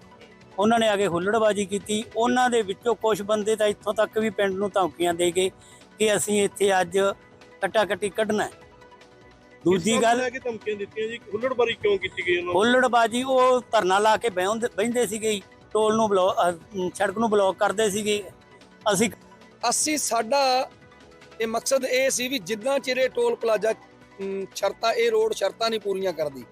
ਉਹਨਾਂ ਨੇ ਆ ਕੇ ਹੁੱਲੜਬਾਜੀ ਕੀਤੀ। ਉਹਨਾਂ ਦੇ ਵਿੱਚੋਂ ਕੁਝ ਬੰਦੇ ਤਾਂ ਇੱਥੋਂ ਤੱਕ ਵੀ ਪਿੰਡ ਨੂੰ ਧਮਕੀਆਂ ਦੇ ਗਏ ਕਿ ਅਸੀਂ ਇੱਥੇ ਅੱਜ ਕੱਟਾ ਕੱਟੀ ਕੱਢਣਾ ਹੈ। ਦੂਜੀ ਗੱਲ ਲੈ ਕੇ ਧਮਕੀਆਂ ਦਿੱਤੀਆਂ ਜੀ ਹੁੱਲੜਬਾਜੀ ਕਿਉਂ ਕੀਤੀ ਗਈ ਉਹਨਾਂ ਹੁੱਲੜਬਾਜੀ ਉਹ ਧਰਨਾ ਲਾ ਕੇ ਬਹਿੰਦੇ ਸੀਗੇ ਟੋਲ ਨੂੰ ਬਲੌਕ ਸੜਕ ਨੂੰ ਬਲੌਕ ਕਰਦੇ ਸੀਗੇ। ਅਸੀਂ ਅਸੀਂ ਸਾਡਾ ਇਹ ਮਕਸਦ ਇਹ ਸੀ ਵੀ ਜਿੱਦਾਂ ਚਿਰੇ ਟੋਲ ਪਲਾਜ਼ਾ ਸ਼ਰਤਾਂ, ਇਹ ਰੋਡ ਸ਼ਰਤਾਂ ਨਹੀਂ ਪੂਰੀਆਂ ਕਰਦੀ।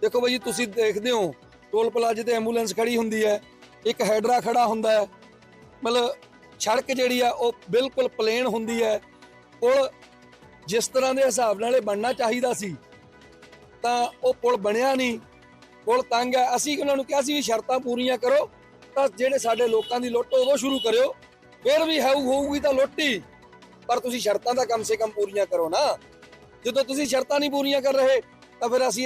ਦੇਖੋ ਬਾਈ ਜੀ, ਤੁਸੀਂ ਦੇਖਦੇ ਹੋ, ਟੋਲ ਪਲਾਜ਼ੇ ਤੇ ਐਂਬੂਲੈਂਸ ਖੜੀ ਹੁੰਦੀ ਹੈ, ਇੱਕ ਹੈਡਰਾ ਖੜਾ ਹੁੰਦਾ ਹੈ, ਮਤਲਬ ਸੜਕ ਜਿਹੜੀ ਆ, ਉਹ ਬਿਲਕੁਲ ਪਲੇਨ ਹੁੰਦੀ ਹੈ। ਪੁਲ ਜਿਸ ਤਰ੍ਹਾਂ ਦੇ ਹਿਸਾਬ ਨਾਲ ਇਹ ਬਣਨਾ ਚਾਹੀਦਾ ਸੀ, ਤਾਂ ਉਹ ਪੁਲ ਬਣਿਆ ਨਹੀਂ। ਪੁਲ ਤੰਗ ਹੈ। ਅਸੀਂ ਉਹਨਾਂ ਨੂੰ ਕਿਹਾ ਸੀ ਵੀ ਸ਼ਰਤਾਂ ਪੂਰੀਆਂ ਕਰੋ, ਤਾਂ ਜਿਹੜੇ ਸਾਡੇ ਲੋਕਾਂ ਦੀ ਲੁੱਟ ਉਦੋਂ ਸ਼ੁਰੂ ਕਰਿਓ ਫਿਰ ਵੀ ਹੈ ਹੋਊਗੀ ਤਾਂ ਲੁੱਟ। ਹੀ ਪਰ ਤੁਸੀਂ ਸ਼ਰਤਾਂ ਤਾਂ ਕਮ ਸੇ ਕਮ ਪੂਰੀਆਂ ਕਰੋ ਨਾ। ਜਦੋਂ ਤੁਸੀਂ ਸ਼ਰਤਾਂ ਨਹੀਂ ਪੂਰੀਆਂ ਕਰ ਰਹੇ, ਤਾਂ ਫਿਰ ਅਸੀਂ